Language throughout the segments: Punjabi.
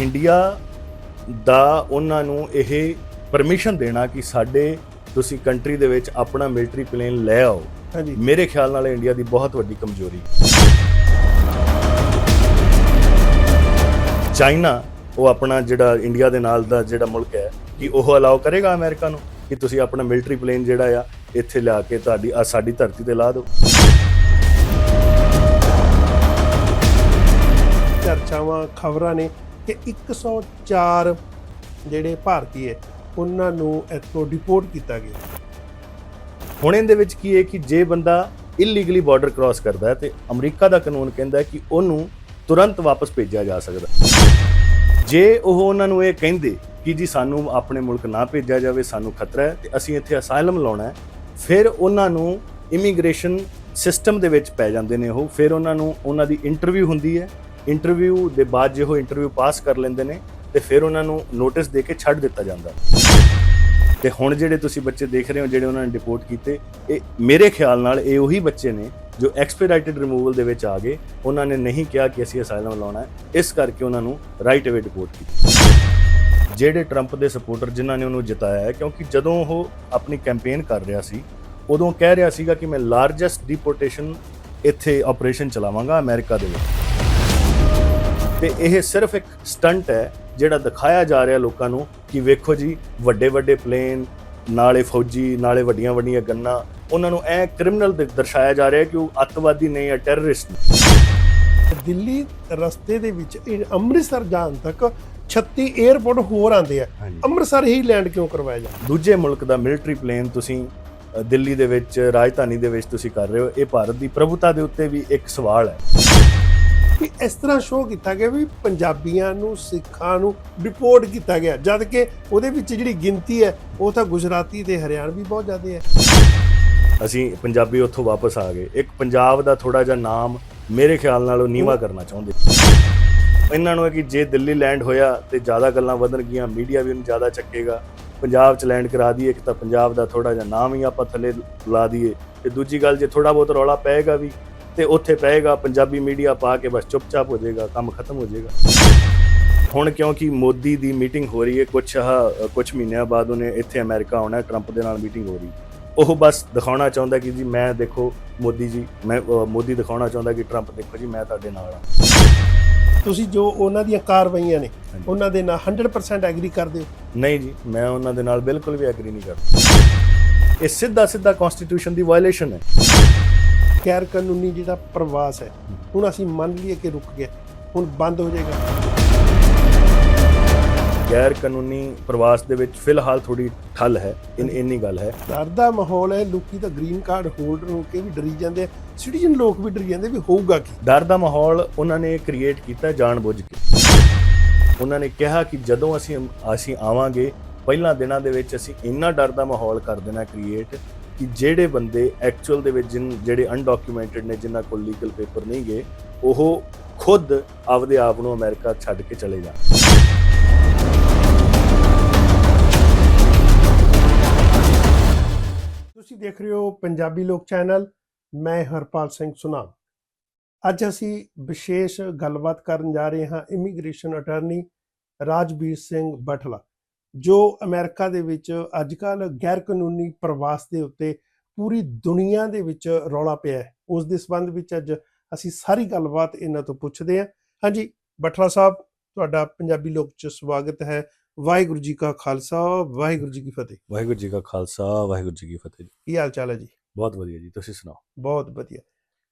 ਇੰਡੀਆ ਦਾ ਉਹਨਾਂ ਨੂੰ ਇਹ ਪਰਮਿਸ਼ਨ ਦੇਣਾ ਕਿ ਸਾਡੇ ਤੁਸੀਂ ਕੰਟਰੀ ਦੇ ਵਿੱਚ ਆਪਣਾ ਮਿਲਟਰੀ ਪਲੇਨ ਲੈ ਆਓ। ਹਾਂਜੀ। ਮੇਰੇ ਖਿਆਲ ਨਾਲ ਇੰਡੀਆ ਦੀ ਬਹੁਤ ਵੱਡੀ ਕਮਜ਼ੋਰੀ। ਚਾਈਨਾ ਉਹ ਆਪਣਾ ਜਿਹੜਾ ਇੰਡੀਆ ਦੇ ਨਾਲ ਦਾ ਜਿਹੜਾ ਮੁਲਕ ਹੈ ਕਿ ਉਹ ਅਲਾਉ ਕਰੇਗਾ ਅਮਰੀਕਾ ਨੂੰ ਕਿ ਤੁਸੀਂ ਆਪਣਾ ਮਿਲਟਰੀ ਪਲੇਨ ਜਿਹੜਾ ਆ ਇੱਥੇ ਲਿਆ ਕੇ ਤੁਹਾਡੀ ਆਹ ਸਾਡੀ ਧਰਤੀ ਤੇ ਲਾ ਦਿਓ। ਚਰਚਾਵਾਂ ਖਬਰਾਂ ਨੇ ਕਿ 104 ਜਿਹੜੇ ਭਾਰਤੀ ਹੈ, ਉਹਨਾਂ ਨੂੰ ਇੱਥੋਂ ਡਿਪੋਰਟ ਕੀਤਾ ਗਿਆ। ਹੁਣ ਇਹਦੇ ਵਿੱਚ ਕੀ ਹੈ ਕਿ ਜੇ ਬੰਦਾ ਇਲੀਗਲੀ ਬਾਰਡਰ ਕ੍ਰਾਸ ਕਰਦਾ ਹੈ ਤੇ ਅਮਰੀਕਾ ਦਾ ਕਾਨੂੰਨ ਕਹਿੰਦਾ ਹੈ ਕਿ ਉਹਨੂੰ ਤੁਰੰਤ ਵਾਪਸ ਭੇਜਿਆ ਜਾ ਸਕਦਾ ਜੇ ਉਹ ਉਹਨਾਂ ਨੂੰ ਇਹ ਕਹਿੰਦੇ ਕਿ ਜੀ ਸਾਨੂੰ ਆਪਣੇ ਮੁਲਕ ਨਾ ਭੇਜਿਆ ਜਾਵੇ, ਸਾਨੂੰ ਖਤਰਾ ਹੈ ਤੇ ਅਸੀਂ ਇੱਥੇ ਅਸਾਈਲਮ ਲਾਉਣਾ ਹੈ, ਫਿਰ ਉਹਨਾਂ ਨੂੰ ਇਮੀਗ੍ਰੇਸ਼ਨ ਸਿਸਟਮ ਦੇ ਵਿੱਚ ਪੈ ਜਾਂਦੇ ਨੇ ਉਹ, ਫਿਰ ਉਹਨਾਂ ਨੂੰ ਉਹਨਾਂ ਦੀ ਇੰਟਰਵਿਊ ਹੁੰਦੀ ਹੈ ਇੰਟਰਵਿਊ ਦੇ ਬਾਅਦ ਜੇ ਉਹ ਇੰਟਰਵਿਊ ਪਾਸ ਕਰ ਲੈਂਦੇ ਨੇ ਤੇ ਫਿਰ ਉਹਨਾਂ ਨੂੰ ਨੋਟਿਸ ਦੇ ਕੇ ਛੱਡ ਦਿੱਤਾ ਜਾਂਦਾ। ਤੇ ਹੁਣ ਜਿਹੜੇ ਤੁਸੀਂ ਬੱਚੇ ਦੇਖ ਰਹੇ ਹੋ, ਜਿਹੜੇ ਉਹਨਾਂ ਨੇ ਡਿਪੋਰਟ ਕੀਤੇ, ਇਹ ਮੇਰੇ ਖਿਆਲ ਨਾਲ ਇਹ ਉਹੀ ਬੱਚੇ ਨੇ ਜੋ ਐਕਸਪੀਡਾਈਟਡ ਰਿਮੂਵਲ ਦੇ ਵਿੱਚ ਆ ਗਏ। ਉਹਨਾਂ ਨੇ ਨਹੀਂ ਕਿਹਾ ਕਿ ਅਸੀਂ ਅਸਾਈਲਮ ਲਾਉਣਾ ਹੈ। ਇਸ ਕਰਕੇ ਉਹਨਾਂ ਨੂੰ ਰਾਈਟ ਅਵੇ ਡਿਪੋਰਟ ਕੀਤਾ। ਜਿਹੜੇ ਟਰੰਪ ਦੇ ਸਪੋਰਟਰ ਜਿਨ੍ਹਾਂ ਨੇ ਉਹਨੂੰ ਜਿਤਾਇਆ ਹੈ, ਕਿਉਂਕਿ ਜਦੋਂ ਉਹ ਆਪਣੀ ਕੈਂਪੇਨ ਕਰ ਰਿਹਾ ਸੀ, ਉਦੋਂ ਕਹਿ ਰਿਹਾ ਸੀਗਾ ਕਿ ਮੈਂ ਲਾਰਜੈਸਟ ਡਿਪੋਰਟੇਸ਼ਨ ਇੱਥੇ ਆਪਰੇਸ਼ਨ ਚਲਾਵਾਂਗਾ ਅਮਰੀਕਾ ਦੇ ਵਿੱਚ। ਤੇ ਇਹ ਸਿਰਫ ਇੱਕ ਸਟੰਟ ਹੈ ਜਿਹੜਾ ਦਿਖਾਇਆ ਜਾ ਰਿਹਾ ਲੋਕਾਂ ਨੂੰ ਕਿ ਵੇਖੋ ਜੀ ਵੱਡੇ ਵੱਡੇ ਪਲੇਨ ਨਾਲੇ ਫੌਜੀ ਨਾਲੇ ਵੱਡੀਆਂ ਵੱਡੀਆਂ ਗੰਨਾਂ ਉਹਨਾਂ ਨੂੰ ਐ ਕ੍ਰਿਮੀਨਲ ਦਰਸਾਇਆ ਜਾ ਰਿਹਾ ਕਿ ਉਹ ਅੱਤਵਾਦੀ ਨਹੀਂ ਹੈ ਟੈਰਰਿਸਟ ਨੇ। ਦਿੱਲੀ ਰਸਤੇ ਦੇ ਵਿੱਚ ਅੰਮ੍ਰਿਤਸਰ ਜਾਣ ਤੱਕ 36 에ਅਰਪੋਰਟ ਹੋਰ ਆਉਂਦੇ ਆ। ਅੰਮ੍ਰਿਤਸਰ ਹੀ ਲੈਂਡ ਕਿਉਂ ਕਰਵਾਇਆ ਜਾਂਦਾ? ਦੂਜੇ ਮੁਲਕ ਦਾ ਮਿਲਟਰੀ ਪਲੇਨ ਤੁਸੀਂ ਦਿੱਲੀ ਦੇ ਵਿੱਚ ਰਾਜਧਾਨੀ ਦੇ ਵਿੱਚ ਤੁਸੀਂ ਕਰ ਰਹੇ ਹੋ ਇਹ ਭਾਰਤ ਦੀ ਪ੍ਰਭੂਤਾ ਦੇ ਉੱਤੇ ਵੀ ਇੱਕ ਸਵਾਲ ਹੈ। ਕਿ ਇਸ ਤਰ੍ਹਾਂ ਸ਼ੋਅ ਕੀਤਾ ਗਿਆ ਵੀ ਪੰਜਾਬੀਆਂ ਨੂੰ ਸਿੱਖਾਂ ਨੂੰ ਡਿਪੋਰਟ ਕੀਤਾ ਗਿਆ। ਜਦ ਕਿ ਉਹਦੇ ਵਿੱਚ ਜਿਹੜੀ ਗਿਣਤੀ ਹੈ ਉਹ ਤਾਂ ਗੁਜਰਾਤੀ ਤੇ ਹਰਿਆਣਵੀ ਬਹੁਤ ਜ਼ਿਆਦਾ ਹੈ। ਅਸੀਂ ਪੰਜਾਬੀ ਉੱਥੋਂ ਵਾਪਸ ਆ ਗਏ। ਇੱਕ ਪੰਜਾਬ ਦਾ ਥੋੜਾ ਜਿਹਾ ਨਾਮ ਮੇਰੇ ਖਿਆਲ ਨਾਲ ਉਹ ਨੀਵਾ ਕਰਨਾ ਚਾਹੁੰਦੇ। ਇਹਨਾਂ ਨੂੰ ਹੈ ਕਿ ਜੇ ਦਿੱਲੀ ਲੈਂਡ ਹੋਇਆ ਤੇ ਜ਼ਿਆਦਾ ਗੱਲਾਂ ਵਧਣ ਗਈਆਂ ਮੀਡੀਆ ਵੀ ਉਹਨੂੰ ਜ਼ਿਆਦਾ ਚੱਕੇਗਾ। ਪੰਜਾਬ 'ਚ ਲੈਂਡ ਕਰਾ ਦਈਏ ਇੱਕ ਤਾਂ ਪੰਜਾਬ ਦਾ ਥੋੜਾ ਜਿਹਾ ਨਾਮ ਹੀ ਆਪਾਂ ਥੱਲੇ ਲਾ ਦਈਏ। ਤੇ ਦੂਜੀ ਗੱਲ ਜੇ ਥੋੜਾ ਬਹੁਤ ਰੌਲਾ ਪਏਗਾ ਵੀ ਤੇ ਉੱਥੇ ਪਏਗਾ ਪੰਜਾਬੀ ਮੀਡੀਆ ਪਾ ਕੇ ਬਸ ਚੁੱਪਚਾਪ ਹੋ ਜਾਏਗਾ ਕੰਮ ਖਤਮ ਹੋ ਜਾਏਗਾ। ਹੁਣ ਕਿਉਂਕਿ ਮੋਦੀ ਦੀ ਮੀਟਿੰਗ ਹੋ ਰਹੀ ਹੈ ਕੁਝ ਆਹ ਕੁਝ ਮਹੀਨਿਆਂ ਬਾਅਦ ਉਹਨੇ ਇੱਥੇ ਅਮਰੀਕਾ ਆਉਣਾ ਹੈ, ਟਰੰਪ ਦੇ ਨਾਲ ਮੀਟਿੰਗ ਹੋ ਰਹੀ ਹੈ। ਉਹ ਬਸ ਦਿਖਾਉਣਾ ਚਾਹੁੰਦਾ ਕਿ ਜੀ ਮੈਂ ਦੇਖੋ ਮੋਦੀ ਜੀ ਮੈਂ ਮੋਦੀ ਦਿਖਾਉਣਾ ਚਾਹੁੰਦਾ ਕਿ ਟਰੰਪ ਦੇਖੋ ਜੀ ਮੈਂ ਤੁਹਾਡੇ ਨਾਲ ਆ ਤੁਸੀਂ ਜੋ ਉਹਨਾਂ ਦੀਆਂ ਕਾਰਵਾਈਆਂ ਨੇ। ਉਹਨਾਂ ਦੇ ਨਾਲ 100% ਐਗਰੀ ਕਰਦੇ ਹੋ? ਨਹੀਂ ਜੀ ਮੈਂ ਉਹਨਾਂ ਦੇ ਨਾਲ ਬਿਲਕੁਲ ਵੀ ਐਗਰੀ ਨਹੀਂ ਕਰਦਾ। ਇਹ ਸਿੱਧਾ ਸਿੱਧਾ ਕਨਸਟੀਟਿਊਸ਼ਨ ਦੀ ਵਾਇਓਲੇਸ਼ਨ ਹੈ। ਗੈਰ ਕਾਨੂੰਨੀ ਜਿਹੜਾ ਪ੍ਰਵਾਸ ਹੈ ਹੁਣ ਅਸੀਂ ਮੰਨ ਲਈਏ ਕਿ ਰੁਕ ਗਿਆ ਹੁਣ ਬੰਦ ਹੋ ਜਾਏਗਾ। ਗੈਰ ਕਾਨੂੰਨੀ ਪ੍ਰਵਾਸ ਦੇ ਵਿੱਚ ਫਿਲਹਾਲ ਥੋੜੀ ਠੱਲ ਹੈ ਇਨ ਇੰਨੀ ਗੱਲ ਹੈ। ਡਰ ਦਾ ਮਾਹੌਲ ਹੈ ਲੋਕੀ ਤਾਂ ਗ੍ਰੀਨ ਕਾਰਡ ਹੋਲਡਰ ਹੋ ਕੇ ਵੀ ਡਰੀ ਜਾਂਦੇ ਸਿਟੀਜ਼ਨ ਲੋਕ ਵੀ ਡਰੀ ਜਾਂਦੇ ਵੀ ਹੋਊਗਾ ਕੀ। ਡਰ ਦਾ ਮਾਹੌਲ ਉਹਨਾਂ ਨੇ ਕ੍ਰੀਏਟ ਕੀਤਾ ਜਾਣਬੁੱਝ ਕੇ। ਉਹਨਾਂ ਨੇ ਕਿਹਾ ਕਿ ਜਦੋਂ ਅਸੀਂ ਅਸੀਂ ਆਵਾਂਗੇ ਪਹਿਲਾਂ ਦਿਨਾਂ ਦੇ ਵਿੱਚ ਅਸੀਂ ਇੰਨਾ ਡਰ ਦਾ ਮਾਹੌਲ ਕਰ ਦੇਣਾ ਕ੍ਰੀਏਟ ਕਿ ਜਿਹੜੇ ਬੰਦੇ ਐਕਚੁਅਲ ਦੇ ਵਿੱਚ ਜਿਨ ਜਿਹੜੇ ਅਨਡਾਕੂਮੈਂਟਡ ਨੇ, ਜਿਨ੍ਹਾਂ ਕੋਲ ਲੀਗਲ ਪੇਪਰ ਨਹੀਂ ਗਏ, ਉਹ ਖੁਦ ਆਪਦੇ ਆਪ ਨੂੰ ਅਮਰੀਕਾ ਛੱਡ ਕੇ ਚਲੇ ਜਾਣ। ਤੁਸੀਂ ਦੇਖ ਰਹੇ ਹੋ ਪੰਜਾਬੀ ਲੋਕ ਚੈਨਲ, ਮੈਂ ਹਰਪਾਲ ਸਿੰਘ ਸੁਨਾਮ। ਅੱਜ ਅਸੀਂ ਵਿਸ਼ੇਸ਼ ਗੱਲਬਾਤ ਕਰਨ ਜਾ ਰਹੇ ਹਾਂ ਇਮੀਗ੍ਰੇਸ਼ਨ ਅਟਾਰਨੀ ਰਾਜਵੀਰ ਸਿੰਘ ਬਠਲਾ ਜੋ ਅਮਰੀਕਾ ਦੇ ਵਿੱਚ ਅੱਜਕੱਲ ਗੈਰ ਕਾਨੂੰਨੀ ਪ੍ਰਵਾਸ ਦੇ ਉੱਤੇ ਪੂਰੀ ਦੁਨੀਆ ਦੇ ਵਿੱਚ ਰੌਲਾ ਪਿਆ ਹੈ। ਉਸ ਦੇ ਸੰਬੰਧ ਵਿੱਚ ਅੱਜ ਅਸੀਂ ਸਾਰੀ ਗੱਲਬਾਤ ਇਹਨਾਂ ਤੋਂ ਪੁੱਛਦੇ ਹਾਂ। ਹਾਂਜੀ ਬਠਲਾ ਸਾਹਿਬ ਤੁਹਾਡਾ ਪੰਜਾਬੀ ਲੋਕ ਚ ਸਵਾਗਤ ਹੈ। ਵਾਹਿਗੁਰੂ ਜੀ ਕਾ ਖਾਲਸਾ ਵਾਹਿਗੁਰੂ ਜੀ ਕੀ ਫਤਿਹ। ਵਾਹਿਗੁਰੂ ਜੀ ਕਾ ਖਾਲਸਾ ਵਾਹਿਗੁਰੂ ਜੀ ਕੀ ਫਤਿਹ ਜੀ। ਕੀ ਹਾਲ ਚਾਲ ਹੈ ਜੀ? ਬਹੁਤ ਵਧੀਆ ਜੀ ਤੁਸੀਂ ਸੁਣਾਓ? ਬਹੁਤ ਵਧੀਆ।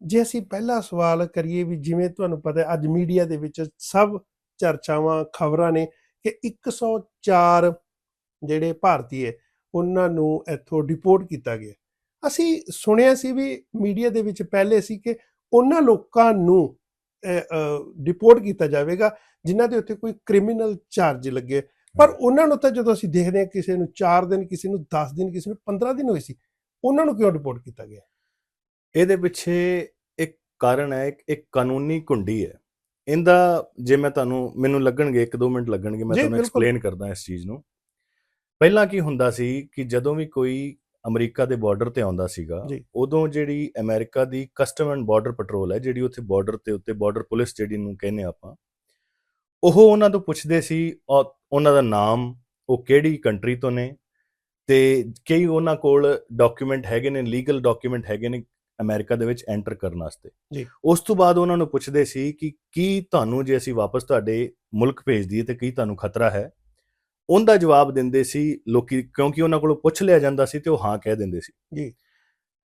ਜੇ ਅਸੀਂ ਪਹਿਲਾ ਸਵਾਲ ਕਰੀਏ ਵੀ ਜਿਵੇਂ ਤੁਹਾਨੂੰ ਪਤਾ ਹੈ ਅੱਜ ਮੀਡੀਆ ਦੇ ਵਿੱਚ ਸਭ ਚਰਚਾਵਾਂ ਖਬਰਾਂ ਨੇ ਕਿ 104 ਜਿਹੜੇ ਭਾਰਤੀ ਹੈ ਉਹਨਾਂ ਨੂੰ ਇੱਥੋਂ ਡਿਪੋਰਟ ਕੀਤਾ ਗਿਆ। ਅਸੀਂ ਸੁਣਿਆ ਸੀ ਵੀ ਮੀਡੀਆ ਦੇ ਵਿੱਚ ਪਹਿਲੇ ਸੀ ਕਿ ਉਹਨਾਂ ਲੋਕਾਂ ਨੂੰ ਡਿਪੋਰਟ ਕੀਤਾ ਜਾਵੇਗਾ ਜਿਨ੍ਹਾਂ ਦੇ ਉੱਤੇ ਕੋਈ ਕ੍ਰਿਮੀਨਲ ਚਾਰਜ ਲੱਗੇ ਪਰ ਉਹਨਾਂ ਨੂੰ ਤਾਂ ਜਦੋਂ ਅਸੀਂ ਦੇਖਦੇ ਹਾਂ ਕਿਸੇ ਨੂੰ 4 ਦਿਨ ਕਿਸੇ ਨੂੰ 10 ਦਿਨ ਕਿਸੇ ਨੂੰ 15 ਦਿਨ ਹੋਏ ਸੀ ਉਹਨਾਂ ਨੂੰ ਕਿਉਂ ਡਿਪੋਰਟ ਕੀਤਾ ਗਿਆ? ਇਹਦੇ ਪਿੱਛੇ ਇੱਕ ਕਾਰਨ ਹੈ ਇੱਕ ਇੱਕ ਕਾਨੂੰਨੀ ਕੁੰਡੀ ਹੈ। ਇਹਦਾ ਜੇ ਮੈਂ ਤੁਹਾਨੂੰ ਮੈਨੂੰ ਲੱਗਣਗੇ 1-2 ਮਿੰਟ ਲੱਗਣਗੇ ਮੈਂ ਤੁਹਾਨੂੰ। ਐਕਸਪਲੇਨ ਕਰਦਾ ਇਸ ਚੀਜ਼ ਨੂੰ ਪਹਿਲਾਂ ਕੀ ਹੁੰਦਾ ਸੀ ਕਿ ਜਦੋਂ ਵੀ ਕੋਈ ਅਮਰੀਕਾ ਦੇ ਬਾਰਡਰ ਤੇ ਆਉਂਦਾ ਸੀਗਾ। ਉਦੋਂ ਜਿਹੜੀ ਅਮਰੀਕਾ ਦੀ ਕਸਟਮ ਐਂਡ ਬਾਰਡਰ ਪੈਟਰੋਲ ਹੈ ਜਿਹੜੀ ਉੱਥੇ ਬਾਰਡਰ ਤੇ ਉੱਤੇ ਬਾਰਡਰ ਪੁਲਿਸ ਜਿਹੜੀ ਨੂੰ ਕਹਿੰਦੇ ਆਪਾਂ ਉਹ ਉਹਨਾਂ ਤੋਂ ਪੁੱਛਦੇ ਸੀ ਉਹਨਾਂ ਦਾ ਨਾਮ ਉਹ ਕਿਹੜੀ ਕੰਟਰੀ ਤੋਂ ਨੇ ਤੇ ਕਈ ਉਹਨਾਂ ਕੋਲ ਡਾਕੂਮੈਂਟ ਹੈਗੇ ਨੇ ਲੀਗਲ ਡਾਕੂਮੈਂਟ ਹੈਗੇ ਨੇ ਅਮਰੀਕਾ ਦੇ ਵਿੱਚ ਐਂਟਰ ਕਰਨ ਵਾਸਤੇ। ਜੀ। ਉਸ ਤੋਂ ਬਾਅਦ ਉਹਨਾਂ ਨੂੰ ਪੁੱਛਦੇ ਸੀ ਕਿ ਕੀ ਤੁਹਾਨੂੰ ਜੇ ਅਸੀਂ ਵਾਪਸ ਤੁਹਾਡੇ ਮੁਲਕ ਭੇਜ ਦਈਏ ਤੇ ਕੀ ਤੁਹਾਨੂੰ ਖਤਰਾ ਹੈ? ਉਹਦਾ ਜਵਾਬ ਦਿੰਦੇ ਸੀ ਲੋਕੀ ਕਿਉਂਕਿ ਉਹਨਾਂ ਕੋਲੋਂ ਪੁੱਛ ਲਿਆ ਜਾਂਦਾ ਸੀ ਤੇ ਉਹ ਹਾਂ ਕਹਿ ਦਿੰਦੇ ਸੀ। ਜੀ।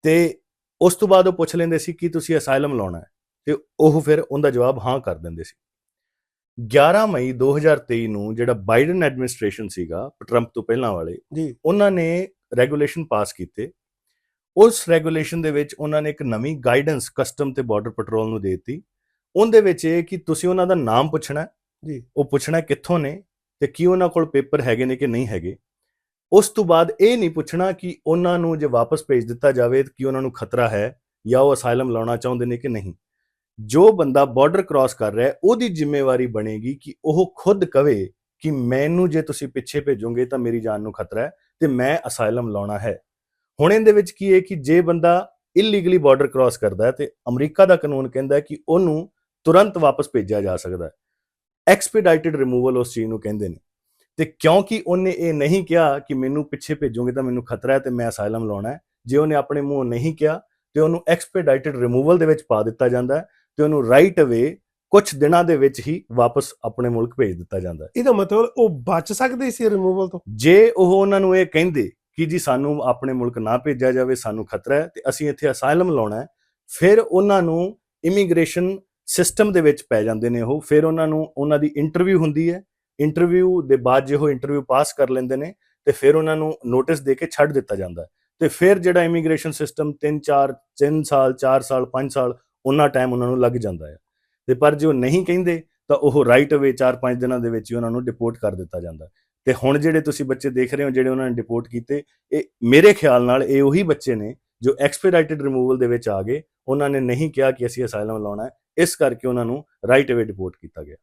ਤੇ ਉਸ ਤੋਂ ਬਾਅਦ ਉਹ ਪੁੱਛ ਲੈਂਦੇ ਸੀ ਕਿ ਤੁਸੀਂ ਅਸਾਈਲਮ ਲਾਉਣਾ ਹੈ? ਤੇ ਉਹ ਫਿਰ ਉਹਦਾ ਜਵਾਬ ਹਾਂ ਕਰ ਦਿੰਦੇ ਸੀ। 11 ਮਈ 2023 ਨੂੰ ਜਿਹੜਾ ਬਾਈਡਨ ਐਡਮਿਨਿਸਟ੍ਰੇਸ਼ਨ ਸੀਗਾ ਟਰੰਪ ਤੋਂ ਪਹਿਲਾਂ ਵਾਲੇ ਜੀ। ਉਹਨਾਂ ਨੇ ਰੈਗੂਲੇਸ਼ਨ ਪਾਸ ਕੀਤੇ। ਉਸ ਰੈਗੂਲੇਸ਼ਨ ਦੇ ਵਿੱਚ ਉਹਨਾਂ ਨੇ ਇੱਕ ਨਵੀਂ ਗਾਈਡੈਂਸ ਕਸਟਮ ਤੇ ਬਾਰਡਰ ਪੈਟਰੋਲ ਨੂੰ ਦੇ ਦਿੱਤੀ। ਉਹਦੇ ਵਿੱਚ ਇਹ ਕਿ ਤੁਸੀਂ ਉਹਨਾਂ ਦਾ ਨਾਮ ਪੁੱਛਣਾ ਜੀ। ਉਹ ਪੁੱਛਣਾ ਕਿੱਥੋਂ ਨੇ ਤੇ ਕੀ ਉਹਨਾਂ ਕੋਲ ਪੇਪਰ ਹੈਗੇ ਨੇ ਕਿ ਨਹੀਂ ਹੈਗੇ। ਉਸ ਤੋਂ ਬਾਅਦ ਇਹ ਨਹੀਂ ਪੁੱਛਣਾ ਕਿ ਉਹਨਾਂ ਨੂੰ ਜੇ ਵਾਪਸ ਭੇਜ ਦਿੱਤਾ ਜਾਵੇ ਕਿ ਉਹਨਾਂ ਨੂੰ ਖਤਰਾ ਹੈ ਜਾਂ ਉਹ ਅਸਾਈਲਮ ਲਾਉਣਾ ਚਾਹੁੰਦੇ ਨੇ ਕਿ ਨਹੀਂ। ਜੋ ਬੰਦਾ ਬਾਰਡਰ ਕ੍ਰਾਸ ਕਰ ਰਿਹਾ ਹੈ ਉਹਦੀ ਜ਼ਿੰਮੇਵਾਰੀ ਬਣੇਗੀ ਕਿ ਉਹ ਖੁਦ ਕਵੇ ਕਿ ਮੈਨੂੰ ਜੇ ਤੁਸੀਂ ਪਿੱਛੇ ਭੇਜੋਗੇ ਤਾਂ ਮੇਰੀ ਜਾਨ ਨੂੰ ਖਤਰਾ ਹੈ ਤੇ ਮੈਂ ਅਸਾਈਲਮ ਲਾਉਣਾ ਹੈ। ਹੁਣ ਇਹਦੇ ਵਿੱਚ ਕੀ ਹੈ ਕਿ ਜੇ ਬੰਦਾ ਇਲੀਗਲੀ ਬਾਰਡਰ ਕ੍ਰਾਸ ਕਰਦਾ ਹੈ ਤੇ ਅਮਰੀਕਾ ਦਾ ਕਾਨੂੰਨ ਕਹਿੰਦਾ ਹੈ ਕਿ ਉਹਨੂੰ ਤੁਰੰਤ ਵਾਪਸ ਭੇਜਿਆ ਜਾ ਸਕਦਾ ਹੈ। ਐਕਸਪੀਡਾਈਟਡ ਰਿਮੂਵਲ ਉਸ ਚੀਜ਼ ਨੂੰ ਕਹਿੰਦੇ ਨੇ। ਤੇ ਕਿਉਂਕਿ ਉਹਨੇ ਇਹ ਨਹੀਂ ਕਿਹਾ ਕਿ ਮੈਨੂੰ ਪਿੱਛੇ ਭੇਜੋਗੇ ਤਾਂ ਮੈਨੂੰ ਖਤਰਾ ਹੈ ਤੇ ਮੈਂ ਅਸਾਈਲਮ ਲਾਉਣਾ ਹੈ। ਜੇ ਉਹਨੇ ਆਪਣੇ ਮੂੰਹੋਂ ਨਹੀਂ ਕਿਹਾ ਤੇ ਉਹਨੂੰ ਐਕਸਪੀਡਾਈਟਡ ਰਿਮੂਵਲ ਦੇ ਵਿੱਚ ਪਾ ਦਿੱਤਾ ਜਾਂਦਾ ਹੈ ਤੇ ਉਹਨੂੰ ਰਾਈਟ ਅਵੇ ਕੁਝ ਦਿਨਾਂ ਦੇ ਵਿੱਚ ਹੀ ਵਾਪਸ ਆਪਣੇ ਮੁਲਕ ਭੇਜ ਦਿੱਤਾ ਜਾਂਦਾ ਹੈ। ਇਹਦਾ ਮਤਲਬ ਉਹ ਬਚ ਸਕਦੇ ਸੀ ਰਿਮੂਵਲ ਤੋਂ? ਜੇ ਉਹ ਉਹਨਾਂ ਨੂੰ ਇਹ ਕਹਿੰਦੇ ਕਿ ਜੀ ਸਾਨੂੰ ਆਪਣੇ ਮੁਲਕ ਨਾ ਭੇਜਿਆ ਜਾਵੇ, ਸਾਨੂੰ ਖਤਰਾ ਹੈ ਤੇ ਅਸੀਂ ਇੱਥੇ ਅਸਾਈਲਮ ਲਾਉਣਾ ਹੈ। ਫਿਰ ਉਹਨਾਂ ਨੂੰ ਇਮੀਗ੍ਰੇਸ਼ਨ ਸਿਸਟਮ ਦੇ ਵਿੱਚ ਪੈ ਜਾਂਦੇ ਨੇ ਉਹ। ਫਿਰ ਉਹਨਾਂ ਨੂੰ ਉਹਨਾਂ ਦੀ ਇੰਟਰਵਿਊ ਹੁੰਦੀ ਹੈ। ਇੰਟਰਵਿਊ ਦੇ ਬਾਅਦ ਜੇ ਉਹ ਇੰਟਰਵਿਊ ਪਾਸ ਕਰ ਲੈਂਦੇ ਨੇ ਤੇ ਫਿਰ ਉਹਨਾਂ ਨੂੰ ਨੋਟਿਸ ਦੇ ਕੇ ਛੱਡ ਦਿੱਤਾ ਜਾਂਦਾ ਹੈ। ਤੇ ਫਿਰ ਜਿਹੜਾ ਇਮੀਗ੍ਰੇਸ਼ਨ ਸਿਸਟਮ 3 4 3 ਸਾਲ 4 ਸਾਲ 5 ਸਾਲ, ਉਹਨਾਂ ਟਾਈਮ ਉਹਨਾਂ ਨੂੰ ਲੱਗ ਜਾਂਦਾ ਹੈ। ਤੇ ਪਰ ਜੇ ਉਹ ਨਹੀਂ ਕਹਿੰਦੇ ਤਾਂ ਉਹ ਰਾਈਟ ਅਵੇ 4-5 ਦਿਨਾਂ ਦੇ ਵਿੱਚ ਹੀ ਉਹਨਾਂ ਨੂੰ ਡਿਪੋਰਟ ਕਰ ਦਿੱਤਾ ਜਾਂਦਾ ਤੇ ਹੁਣ ਜਿਹੜੇ ਤੁਸੀਂ ਬੱਚੇ ਦੇਖ ਰਹੇ ਹੋ ਜਿਹੜੇ ਉਹਨਾਂ ਨੇ ਡਿਪੋਰਟ ਕੀਤੇ ਇਹ ਮੇਰੇ ਖਿਆਲ ਨਾਲ ਇਹ ਉਹੀ ਬੱਚੇ ਨੇ ਜੋ ਐਕਸਪੀਡਾਈਟਡ ਰਿਮੂਵਲ ਦੇ ਵਿੱਚ ਆ ਗਏ। ਉਹਨਾਂ ਨੇ ਨਹੀਂ ਕਿਹਾ ਕਿ ਅਸੀਂ ਅਸਾਈਲਮ ਲਾਉਣਾ ਹੈ। ਇਸ ਕਰਕੇ ਉਹਨਾਂ ਨੂੰ ਰਾਈਟ ਅਵੇ ਡਿਪੋਰਟ ਕੀਤਾ ਗਿਆ।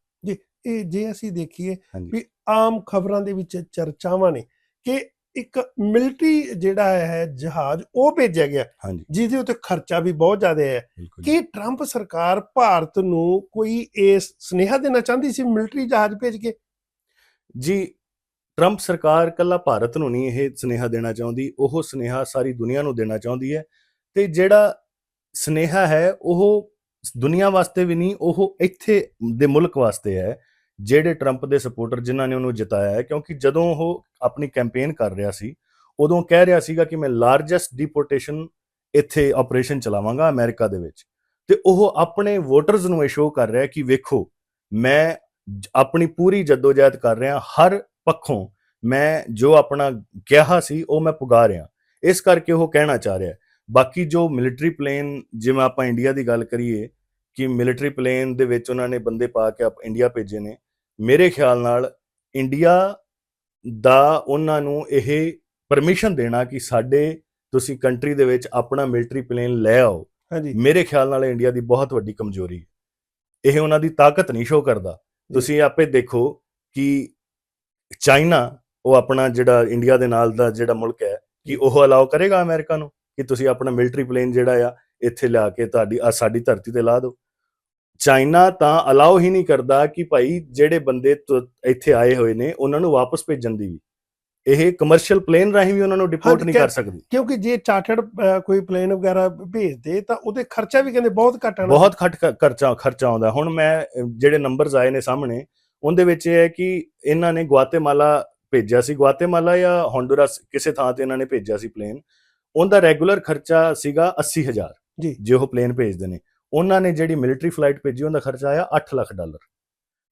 ਇਹ ਜੇ ਅਸੀਂ ਦੇਖੀਏ ਵੀ ਆਮ ਖਬਰਾਂ ਦੇ ਵਿੱਚ ਚਰਚਾਵਾਂ ਨੇ ਕਿ ਇੱਕ ਮਿਲਟਰੀ ਜਿਹੜਾ ਹੈ ਜਹਾਜ਼ ਉਹ ਭੇਜਿਆ ਗਿਆ। ਜਿਹਦੇ ਉੱਤੇ ਖਰਚਾ ਵੀ ਬਹੁਤ ਜ਼ਿਆਦਾ ਹੈ। ਜੀ। ਕਿ ਟਰੰਪ ਸਰਕਾਰ ਭਾਰਤ ਨੂੰ ਕੋਈ ਇਸ ਸੁਨੇਹਾ ਦੇਣਾ ਚਾਹੁੰਦੀ ਸੀ ਮਿਲਟਰੀ ਜਹਾਜ਼ ਭੇਜ ਕੇ? ਜੀ ਟਰੰਪ ਸਰਕਾਰ ਕੱਲਾ ਭਾਰਤ ਨੂੰ ਨਹੀਂ ਇਹ ਸੁਨੇਹਾ ਦੇਣਾ ਚਾਹੁੰਦੀ, ਉਹ ਸੁਨੇਹਾ ਸਾਰੀ ਦੁਨੀਆ ਨੂੰ ਦੇਣਾ ਚਾਹੁੰਦੀ ਹੈ ਤੇ ਜਿਹੜਾ ਸੁਨੇਹਾ ਹੈ, ਉਹ ਦੁਨੀਆ ਵਾਸਤੇ ਵੀ ਨਹੀਂ, ਉਹ ਇੱਥੇ ਦੇ ਮੁਲਕ ਵਾਸਤੇ ਹੈ, ਜਿਹੜੇ ਟਰੰਪ ਦੇ ਸਪੋਰਟਰ ਜਿਨ੍ਹਾਂ ਨੇ ਉਹਨੂੰ ਜਿਤਾਇਆ ਹੈ, ਕਿਉਂਕਿ ਜਦੋਂ ਉਹ ਆਪਣੀ ਕੈਂਪੇਨ ਕਰ ਰਿਹਾ ਸੀ, ਉਦੋਂ ਕਹਿ ਰਿਹਾ ਸੀਗਾ ਕਿ ਮੈਂ ਲਾਰਜੈਸਟ ਡਿਪੋਰਟੇਸ਼ਨ ਇੱਥੇ ਆਪਰੇਸ਼ਨ ਚਲਾਵਾਂਗਾ ਅਮਰੀਕਾ ਦੇ ਵਿੱਚ, ਤੇ ਉਹ ਆਪਣੇ ਵੋਟਰਸ ਨੂੰ ਇਹ ਸ਼ੋਅ ਕਰ ਰਿਹਾ ਕਿ ਵੇਖੋ, ਮੈਂ ਆਪਣੀ ਪੂਰੀ ਜਦੋਜਹਿਦ ਕਰ ਰਿਹਾ, ਹਰ ਪੱਖੋਂ ਮੈਂ ਜੋ ਆਪਣਾ ਕਿਹਾ ਸੀ ਉਹ ਮੈਂ ਪੁਗਾ ਰਿਹਾ। ਇਸ ਕਰਕੇ ਉਹ ਕਹਿਣਾ ਚਾਹ ਰਿਹਾ। ਬਾਕੀ ਜੋ ਮਿਲਟਰੀ ਪਲੇਨ ਜਿਵੇਂ ਆਪਾਂ ਇੰਡੀਆ ਦੀ ਗੱਲ ਕਰੀਏ ਕਿ ਮਿਲਟਰੀ ਪਲੇਨ ਦੇ ਵਿੱਚ ਉਹਨਾਂ ਨੇ ਬੰਦੇ ਪਾ ਕੇ ਆਪ ਇੰਡੀਆ ਭੇਜੇ ਨੇ ਮੇਰੇ ਖਿਆਲ ਨਾਲ ਇੰਡੀਆ ਦਾ ਉਹਨਾਂ ਨੂੰ ਇਹ ਪਰਮਿਸ਼ਨ ਦੇਣਾ ਕਿ ਸਾਡੇ ਤੁਸੀਂ ਕੰਟਰੀ ਦੇ ਵਿੱਚ ਆਪਣਾ ਮਿਲਟਰੀ ਪਲੇਨ ਲੈ ਆਓ। ਹਾਂਜੀ। ਮੇਰੇ ਖਿਆਲ ਨਾਲ ਇੰਡੀਆ ਦੀ ਬਹੁਤ ਵੱਡੀ ਕਮਜ਼ੋਰੀ ਹੈ। ਇਹ ਉਹਨਾਂ ਦੀ ਤਾਕਤ ਨਹੀਂ ਸ਼ੋ ਕਰਦਾ। ਤੁਸੀਂ ਆਪੇ ਦੇਖੋ ਕਿ ਚਾਈਨਾ ਉਹ ਆਪਣਾ ਜਿਹੜਾ ਇੰਡੀਆ ਦੇ ਨਾਲ ਦਾ ਜਿਹੜਾ ਮੁਲਕ ਹੈ ਕਿ ਉਹ ਅਲਾਉ ਕਰੇਗਾ ਅਮਰੀਕਾ ਨੂੰ? ਕਿ ਤੁਸੀਂ ਆਪਣਾ ਮਿਲਟਰੀ ਪਲੇਨ ਜਿਹੜਾ ਆ ਇੱਥੇ ਲਿਆ ਕੇ ਤੁਹਾਡੀ ਆਹ ਸਾਡੀ ਧਰਤੀ ਤੇ ਲਾ ਦਿਓ? ਚਾਈਨਾ ਤਾਂ ਅਲਾਉ ਹੀ ਨਹੀਂ ਕਰਦਾ ਕਿ ਭਾਈ ਜਿਹੜੇ ਬੰਦੇ ਇੱਥੇ ਆਏ ਹੋਏ ਨੇ ਉਹਨਾਂ ਨੂੰ ਵਾਪਸ ਭੇਜਣ ਦੀ ਵੀ। ਇਹ ਕਮਰਸ਼ੀਅਲ ਪਲੇਨ ਰਾਹੀਂ ਵੀ ਉਹਨਾਂ ਨੂੰ ਡਿਪੋਰਟ ਨਹੀਂ ਕਰ ਸਕਦੀ। ਕਿਉਂਕਿ ਜੇ ਚਾਰਟਰਡ ਕੋਈ ਪਲੇਨ ਵਗੈਰਾ ਭੇਜਦੇ ਤਾਂ ਉਹਦੇ ਖਰਚਾ ਵੀ ਕਹਿੰਦੇ ਬਹੁਤ ਘੱਟ ਆਣਾ ਬਹੁਤ ਖਰਚਾ ਖਰਚਾ ਆਉਂਦਾ। ਹੁਣ ਮੈਂ ਜਿਹੜੇ ਨੰਬਰਸ ਆਏ ਨੇ ਸਾਹਮਣੇ ਉਹਦੇ ਵਿੱਚ ਇਹ ਹੈ ਕਿ ਇਹਨਾਂ ਨੇ ਗੁਆਤੇਮਾਲਾ ਭੇਜਿਆ ਸੀ। ਗੁਆਤੇਮਾਲਾ ਜਾਂ ਹੋਂਡੂਰਾਸ ਕਿਸੇ ਥਾਂ ਤੇ ਇਹਨਾਂ ਨੇ ਭੇਜਿਆ ਸੀ ਪਲੇਨ ਉਹਦਾ ਰੈਗੂਲਰ ਖਰਚਾ ਸੀਗਾ 80000 ਜੀ। ਜੇ ਉਹ ਪਲੇਨ ਭੇਜਦੇ ਨੇ। ਉਹਨਾਂ ਨੇ ਜਿਹੜੀ ਮਿਲਟਰੀ ਫਲਾਈਟ ਭੇਜੀ ਉਹਦਾ ਖਰਚਾ ਆਇਆ 8 ਲੱਖ ਡਾਲਰ।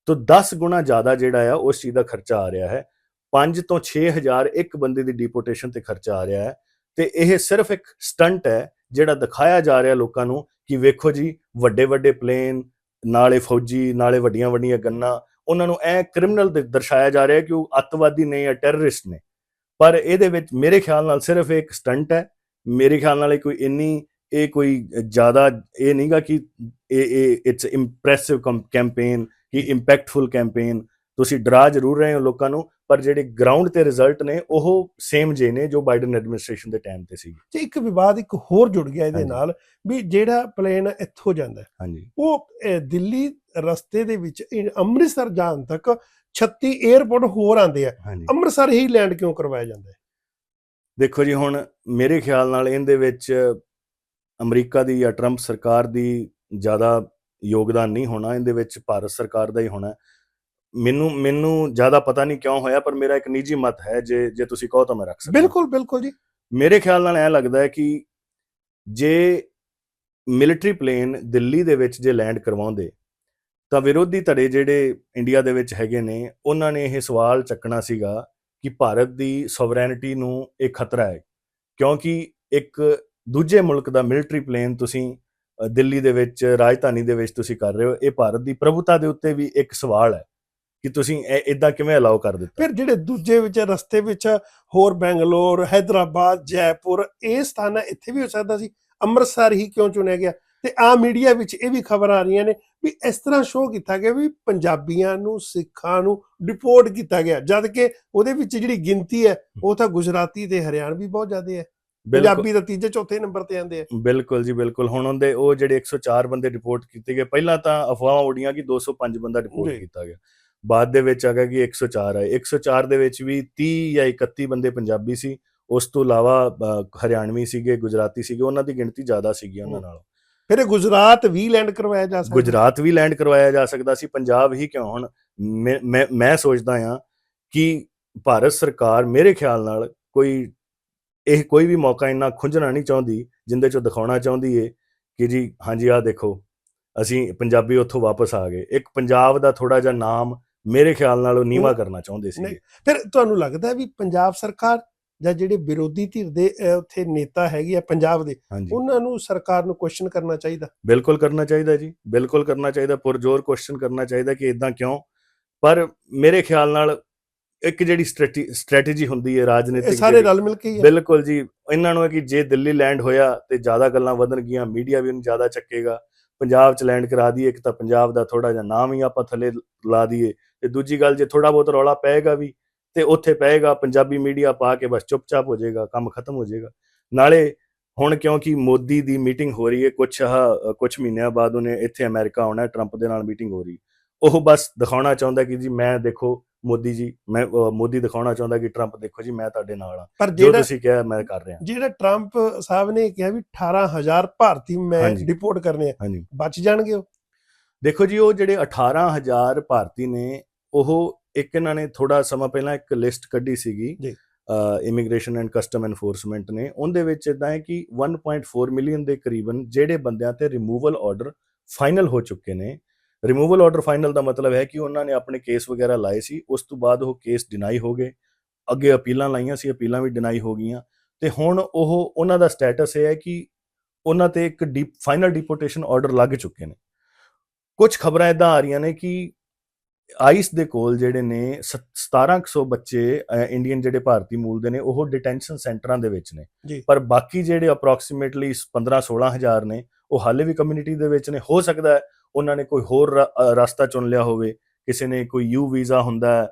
ਤੋਂ 10 ਗੁਣਾ ਜ਼ਿਆਦਾ ਜਿਹੜਾ ਆ ਉਸ ਚੀਜ਼ ਦਾ ਖਰਚਾ ਆ ਰਿਹਾ ਹੈ। 5 ਤੋਂ 6000 ਇੱਕ ਬੰਦੇ ਦੀ ਡਿਪੋਰਟੇਸ਼ਨ ਤੇ ਖਰਚਾ ਆ ਰਿਹਾ ਹੈ। ਤੇ ਇਹ ਸਿਰਫ ਇੱਕ ਸਟੰਟ ਹੈ ਜਿਹੜਾ ਦਿਖਾਇਆ ਜਾ ਰਿਹਾ ਲੋਕਾਂ ਨੂੰ ਕਿ ਵੇਖੋ ਜੀ ਵੱਡੇ ਵੱਡੇ ਪਲੇਨ ਨਾਲੇ ਫੌਜੀ ਨਾਲੇ ਵੱਡੀਆਂ ਵੱਡੀਆਂ ਗੰਨਾਂ ਉਹਨਾਂ ਨੂੰ ਐ ਕ੍ਰਿਮੀਨਲ ਦਰਸਾਇਆ ਜਾ ਰਿਹਾ ਕਿ ਉਹ ਅੱਤਵਾਦੀ ਨੇ ਜਾਂ ਟੈਰਰਿਸਟ ਨੇ। ਪਰ ਇਹਦੇ ਵਿੱਚ ਮੇਰੇ ਖਿਆਲ ਨਾਲ ਸਿਰਫ ਇੱਕ ਸਟੰਟ ਹੈ। ਮੇਰੇ ਖਿਆਲ ਨਾਲ ਇਹ ਕੋਈ ਇੰਨੀ ਇਹ ਕੋਈ ਜ਼ਿਆਦਾ ਇਹ ਨਹੀਂਗਾ ਕਿ ਇਹ ਇਹ ਇਟਸ ਇੰਪ੍ਰੈਸਿਵ ਕੈਂਪੇਨ ਕਿ ਇੰਪੈਕਟਫੁਲ ਕੈਂਪੇਨ ਤੁਸੀਂ ਡਰਾ ਜ਼ਰੂਰ ਰਹੇ ਹੋ ਲੋਕਾਂ ਨੂੰ ਪਰ ਜਿਹੜੇ ਗਰਾਊਂਡ ਤੇ ਰਿਜ਼ਲਟ ਨੇ ਉਹ ਸੇਮ ਜੇ ਨੇ ਜੋ ਬਾਈਡਨ ਐਡਮਿਨਿਸਟ੍ਰੇਸ਼ਨ ਦੇ ਟਾਈਮ ਤੇ ਸੀ ਤੇ ਇੱਕ ਵਿਵਾਦ ਇੱਕ ਹੋਰ ਜੁੜ ਗਿਆ ਇਹਦੇ। ਨਾਲ ਵੀ ਜਿਹੜਾ ਪਲੇਨ ਇੱਥੋਂ ਜਾਂਦਾ ਹੈ, ਹਾਂਜੀ। ਉਹ ਦਿੱਲੀ ਰਸਤੇ ਦੇ ਵਿੱਚ ਇਹ ਅੰਮ੍ਰਿਤਸਰ ਜਾਣ ਤੱਕ 36 에ਅਰਪੋਰਟ ਹੋਰ ਆਉਂਦੇ ਆ। ਅੰਮ੍ਰਿਤਸਰ ਹੀ ਲੈਂਡ ਕਿਉਂ ਕਰਵਾਇਆ ਜਾਂਦਾ ਹੈ? ਦੇਖੋ ਜੀ ਹੁਣ ਮੇਰੇ ਖਿਆਲ ਨਾਲ ਇਹਦੇ ਵਿੱਚ ਅਮਰੀਕਾ ਦੀ ਜਾਂ ਟਰੰਪ ਸਰਕਾਰ ਦੀ ਜ਼ਿਆਦਾ ਯੋਗਦਾਨ ਨਹੀਂ ਹੋਣਾ ਇਹਦੇ ਵਿੱਚ ਭਾਰਤ ਸਰਕਾਰ ਦਾ ਹੀ ਹੋਣਾ। ਮੈਨੂੰ ਮੈਨੂੰ ਜ਼ਿਆਦਾ ਪਤਾ ਨਹੀਂ ਕਿਉਂ ਹੋਇਆ ਪਰ ਮੇਰਾ ਇੱਕ ਨਿੱਜੀ ਮਤ ਹੈ ਜੇ ਜੇ ਤੁਸੀਂ ਕਹੋ ਤਾਂ ਮੈਂ ਰੱਖ ਸਕਦਾ। ਬਿਲਕੁਲ ਬਿਲਕੁਲ ਜੀ। ਮੇਰੇ ਖਿਆਲ ਨਾਲ ਐ ਲੱਗਦਾ ਹੈ ਕਿ ਜੇ ਮਿਲਟਰੀ ਪਲੇਨ ਦਿੱਲੀ ਦੇ ਵਿੱਚ ਜੇ ਲੈਂਡ ਕਰਵਾਉਂਦੇ ਤਾਂ ਵਿਰੋਧੀ ਧੜੇ ਜਿਹੜੇ ਇੰਡੀਆ ਦੇ ਵਿੱਚ ਹੈਗੇ ਨੇ, ਉਹਨਾਂ ਨੇ ਇਹ ਸਵਾਲ ਚੱਕਣਾ ਸੀਗਾ ਕਿ ਭਾਰਤ ਦੀ ਸੋਵਰੈਨਿਟੀ ਨੂੰ ਇਹ ਖਤਰਾ ਹੈ, ਕਿਉਂਕਿ ਇੱਕ ਦੂਜੇ ਮੁਲਕ ਦਾ ਮਿਲਟਰੀ ਪਲੇਨ ਤੁਸੀਂ ਦਿੱਲੀ ਦੇ ਵਿੱਚ, ਰਾਜਧਾਨੀ ਦੇ ਵਿੱਚ ਤੁਸੀਂ ਕਰ ਰਹੇ ਹੋ, ਇਹ ਭਾਰਤ ਦੀ ਪ੍ਰਭੂਤਾ ਦੇ ਉੱਤੇ ਵੀ ਇੱਕ ਸਵਾਲ ਹੈ ਕਿ ਤੁਸੀਂ ਇਹ, ਇਦਾਂ ਕਿਵੇਂ ਅਲਾਉ ਕਰ ਦਿੱਤਾ? ਫਿਰ ਜਿਹੜੇ ਦੂਜੇ ਵਿੱਚ, ਰਸਤੇ ਵਿੱਚ ਹੋਰ ਬੈਂਗਲੌਰ ਹైదరాబాద్ ਜੈਪੁਰ, ਇਹ ਸਥਾਨਾਂ ਇੱਥੇ ਵੀ ਹੋ ਸਕਦਾ ਸੀ, ਅੰਮ੍ਰਿਤਸਰ ਹੀ ਕਿਉਂ ਚੁਣਿਆ ਗਿਆ? ਤੇ ਆ ਮੀਡੀਆ ਵਿੱਚ ਇਹ ਵੀ ਖਬਰ ਆ ਰਹੀਆਂ ਨੇ ਵੀ ਇਸ ਤਰ੍ਹਾਂ ਸ਼ੋਅ ਕੀਤਾ ਗਿਆ ਵੀ ਪੰਜਾਬੀਆਂ ਨੂੰ ਸਿੱਖਾਂ ਨੂੰ ਡਿਪੋਰਟ ਕੀਤਾ ਗਿਆ। ਜਦ ਕਿ ਉਹਦੇ ਵਿੱਚ ਜਿਹੜੀ ਗਿਣਤੀ ਹੈ ਉਹ ਤਾਂ ਗੁਜਰਾਤੀ ਤੇ ਹਰਿਆਣਵੀ ਬਹੁਤ ਜ਼ਿਆਦਾ ਹੈ। ਪੰਜਾਬੀ ਤਾਂ ਤੀਜੇ ਚੌਥੇ ਨੰਬਰ ਤੇ ਆਉਂਦੇ ਆ। ਬਿਲਕੁਲ ਜੀ ਬਿਲਕੁਲ। ਹੁਣ ਉਹਦੇ ਉਹ ਜਿਹੜੇ 104 ਬੰਦੇ ਰਿਪੋਰਟ ਕੀਤੇ ਗਏ ਪਹਿਲਾਂ ਤਾਂ ਅਫਵਾਹਾਂ ਉੱਡੀਆਂ ਕਿ 205 ਬੰਦਾ ਰਿਪੋਰਟ। ਕੀਤਾ ਗਿਆ। ਬਾਅਦ ਦੇ ਵਿੱਚ ਆ ਗਿਆ ਕਿ 104 ਹੈ 104 ਦੇ ਵਿੱਚ ਵੀ 30 ਜਾਂ 31 ਬੰਦੇ ਪੰਜਾਬੀ ਸੀ। ਉਸ ਤੋਂ ਇਲਾਵਾ ਹਰਿਆਣਵੀ ਸੀਗੇ ਗੁਜਰਾਤੀ ਸੀਗੇ ਉਹਨਾਂ ਦੀ ਗਿਣਤੀ ਜ਼ਿਆਦਾ ਸੀਗੀ ਉਹਨਾਂ। ਨਾਲੋਂ। ਫਿਰ ਇਹ ਗੁਜਰਾਤ ਵੀ ਲੈਂਡ ਕਰਵਾਇਆ ਜਾ ਸਕਦਾ। ਗੁਜਰਾਤ ਵੀ ਲੈਂਡ ਕਰਵਾਇਆ ਜਾ ਸਕਦਾ ਸੀ ਪੰਜਾਬ ਹੀ ਕਿਉਂ ਹੁਣ? ਮੈਂ ਮੈਂ- ਸੋਚਦਾ ਆ ਕਿ ਭਾਰਤ ਸਰਕਾਰ ਮੇਰੇ ਖਿਆਲ ਨਾਲ ਕੋਈ ਇਹ ਕੋਈ ਵੀ ਮੌਕਾ ਇੰਨਾ ਖੁੰਝਣਾ ਨਹੀਂ ਚਾਹੁੰਦੀ ਜਿੰਦੇ ਚੋਂ ਦਿਖਾਉਣਾ ਚਾਹੁੰਦੀ ਏ ਕਿ ਜੀ ਹਾਂਜੀ ਆਹ ਦੇਖੋ ਅਸੀਂ ਪੰਜਾਬੀ ਉੱਥੋਂ ਵਾਪਸ ਆ ਗਏ। ਇੱਕ ਪੰਜਾਬ ਦਾ ਥੋੜਾ ਜਿਹਾ ਨਾਮ ਮੇਰੇ ਖਿਆਲ ਨਾਲ ਉਹ ਨੀਵਾ ਕਰਨਾ ਚਾਹੁੰਦੇ ਸੀ। ਫਿਰ ਤੁਹਾਨੂੰ ਲੱਗਦਾ ਵੀ ਪੰਜਾਬ ਸਰਕਾਰ ਜਾਂ ਜਿਹੜੇ ਵਿਰੋਧੀ ਧਿਰ ਦੇ ਉੱਥੇ ਨੇਤਾ ਹੈਗੇ ਆ ਪੰਜਾਬ ਦੇ ਉਹਨਾਂ ਨੂੰ ਸਰਕਾਰ ਨੂੰ ਕੁਐਸਚਨ ਕਰਨਾ ਚਾਹੀਦਾ। ਬਿਲਕੁਲ ਕਰਨਾ ਚਾਹੀਦਾ ਜੀ ਬਿਲਕੁਲ ਕਰਨਾ ਚਾਹੀਦਾ ਪੁਰਜੋਰ ਕੁਐਸਚਨ ਕਰਨਾ ਚਾਹੀਦਾ ਕਿ ਇਦਾਂ ਕਿਉਂ? ਪਰ ਮੇਰੇ ਖਿਆਲ ਨਾਲ ਇੱਕ ਜਿਹੜੀ ਸਟ੍ਰੈਟੇਜੀ ਹੁੰਦੀ ਹੈ ਇਹ ਰਾਜਨੀਤਿਕ ਸਾਰੇ ਜਿਹੜੀ- ਰਲ ਮਿਲ ਕੇ ਹੀ ਹੈ ਬਿਲਕੁਲ ਜੀ ਇਹਨਾਂ ਨੂੰ ਹੈ ਕਿ ਜੇ ਦਿੱਲੀ ਲੈਂਡ ਹੋਇਆ ਤੇ ਜ਼ਿਆਦਾ ਗੱਲਾਂ ਵਧਣਗੀਆਂ ਮੀਡੀਆ ਵੀ ਉਹਨੂੰ ਜ਼ਿਆਦਾ ਚੱਕੇਗਾ ਪੰਜਾਬ ਚ ਲੈਂਡ ਕਰਾ ਦਈਏ ਇੱਕ ਤਾਂ ਪੰਜਾਬ ਦਾ ਥੋੜਾ ਜਿਹਾ ਨਾਮ ਹੀ ਆਪਾਂ ਥੱਲੇ ਲਾ ਦਈਏ ਤੇ ਦੂਜੀ ਗੱਲ ਜੇ ਥੋੜਾ ਬਹੁਤ ਰੌਲਾ ਪਏਗਾ ਵੀ ਤੇ ਉੱਥੇ ਪਏਗਾ ਪੰਜਾਬੀ ਮੀਡੀਆ ਪਾ ਕੇ ਬਸ ਚੁੱਪਚਾਪ ਹੋ ਜਾਏਗਾ ਕੰਮ ਖਤਮ ਹੋ ਜਾਏਗਾ। ਨਾਲੇ ਹੁਣ ਕਿਉਂਕਿ ਮੋਦੀ ਦੀ ਮੀਟਿੰਗ ਹੋ ਰਹੀ ਹੈ ਕੁਝ ਕੁਝ ਮਹੀਨਿਆਂ ਬਾਅਦ ਉਹਨੇ ਇੱਥੇ ਅਮਰੀਕਾ ਆਉਣਾ ਹੈ ਟਰੰਪ ਦੇ ਨਾਲ ਮੀਟਿੰਗ ਹੋ ਰਹੀ ਉਹ ਬਸ ਦਿਖਾਉਣਾ ਚਾਹੁੰਦਾ ਕਿ ਜੀ ਮੈਂ ਦੇਖੋ ਮੋਦੀ ਜੀ ਮੈਂ ਮੋਦੀ ਦਿਖਾਉਣਾ ਚਾਹੁੰਦਾ ਕਿ ਟਰੰਪ ਦੇਖੋ ਜੀ ਮੈਂ ਤੁਹਾਡੇ ਨਾਲ ਆ ਪਰ ਜੋ ਜਿਹੜਾ ਤੁਸੀਂ ਕਿਹਾ ਮੈਂ ਕਰ ਰਿਹਾ ਜਿਹੜਾ ਟਰੰਪ ਸਾਹਿਬ ਨੇ ਕਿਹਾ ਵੀ 18000 ਭਾਰਤੀ ਮੈਂ ਹਾਂਜੀ। ਡਿਪੋਰਟ ਕਰਨੇ ਆ ਬਚ ਜਾਣਗੇ ਉਹ? ਦੇਖੋ ਜੀ ਉਹ ਜਿਹੜੇ 18000 ਭਾਰਤੀ ਨੇ ਉਹ ਇੱਕ ਇਹਨਾਂ ਨੇ ਥੋੜਾ ਸਮਾਂ ਪਹਿਲਾਂ ਇੱਕ ਲਿਸਟ ਕੱਢੀ ਸੀਗੀ ਜੀ। ਇਮੀਗ੍ਰੇਸ਼ਨ ਐਂਡ ਕਸਟਮ ਐਨਫੋਰਸਮੈਂਟ ਨੇ। ਉਹਦੇ ਵਿੱਚ ਇਦਾਂ ਹੈ ਕਿ 1.4 ਮਿਲੀਅਨ ਦੇ ਕਰੀਬਨ ਜਿਹੜੇ ਬੰਦਿਆਂ ਤੇ ਰਿਮੂਵਲ ਆਰਡਰ ਫਾਈਨਲ ਹੋ ਚੁੱਕੇ ਨੇ। ਰਿਮੂਵਲ ਆਰਡਰ ਫਾਈਨਲ ਦਾ ਮਤਲਬ ਹੈ ਕਿ ਉਹਨਾਂ ਨੇ ਆਪਣੇ ਕੇਸ ਵਗੈਰਾ ਲਾਏ ਸੀ ਉਸ ਤੋਂ ਬਾਅਦ ਉਹ ਕੇਸ ਡਿਨਾਈ ਹੋ ਗਏ। ਅੱਗੇ ਅਪੀਲਾਂ ਲਾਈਆਂ ਸੀ ਅਪੀਲਾਂ ਵੀ ਡਿਨਾਈ ਹੋ ਗਈਆਂ। ਤੇ ਹੁਣ ਉਹ ਉਹਨਾਂ ਦਾ ਸਟੇਟਸ ਇਹ ਹੈ ਕਿ ਉਹਨਾਂ ਤੇ ਇੱਕ ਫਾਈਨਲ ਡਿਪੋਰਟੇਸ਼ਨ ਆਰਡਰ ਲੱਗ ਚੁੱਕੇ ਨੇ। ਕੁਝ ਖਬਰਾਂ ਇਦਾਂ ਆ ਰਹੀਆਂ ਨੇ ਕਿ ਆਈਸ ਦੇ ਕੋਲ ਜਿਹੜੇ ਨੇ ਸ- 1700 ਬੱਚੇ ਇੰਡੀਅਨ ਜਿਹੜੇ ਭਾਰਤੀ ਮੂਲ ਦੇ ਨੇ ਉਹ ਡਿਟੈਂਸ਼ਨ ਸੈਂਟਰਾਂ ਦੇ ਵਿੱਚ ਨੇ। ਪਰ ਬਾਕੀ ਜਿਹੜੇ ਅਪਰੋਕਸੀਮੇਟਲੀ 15 16000 ਨੇ ਉਹ ਹਾਲੇ ਵੀ ਕਮਿਊਨਿਟੀ ਦੇ ਵਿੱਚ ਨੇ। ਹੋ ਸਕਦਾ ਹੈ ਉਹਨਾਂ ਨੇ ਕੋਈ ਹੋਰ ਰਸਤਾ ਚੁਣ ਲਿਆ ਹੋਵੇ। ਕਿਸੇ ਨੇ ਕੋਈ ਯੂ ਵੀਜ਼ਾ ਹੁੰਦਾ ਹੈ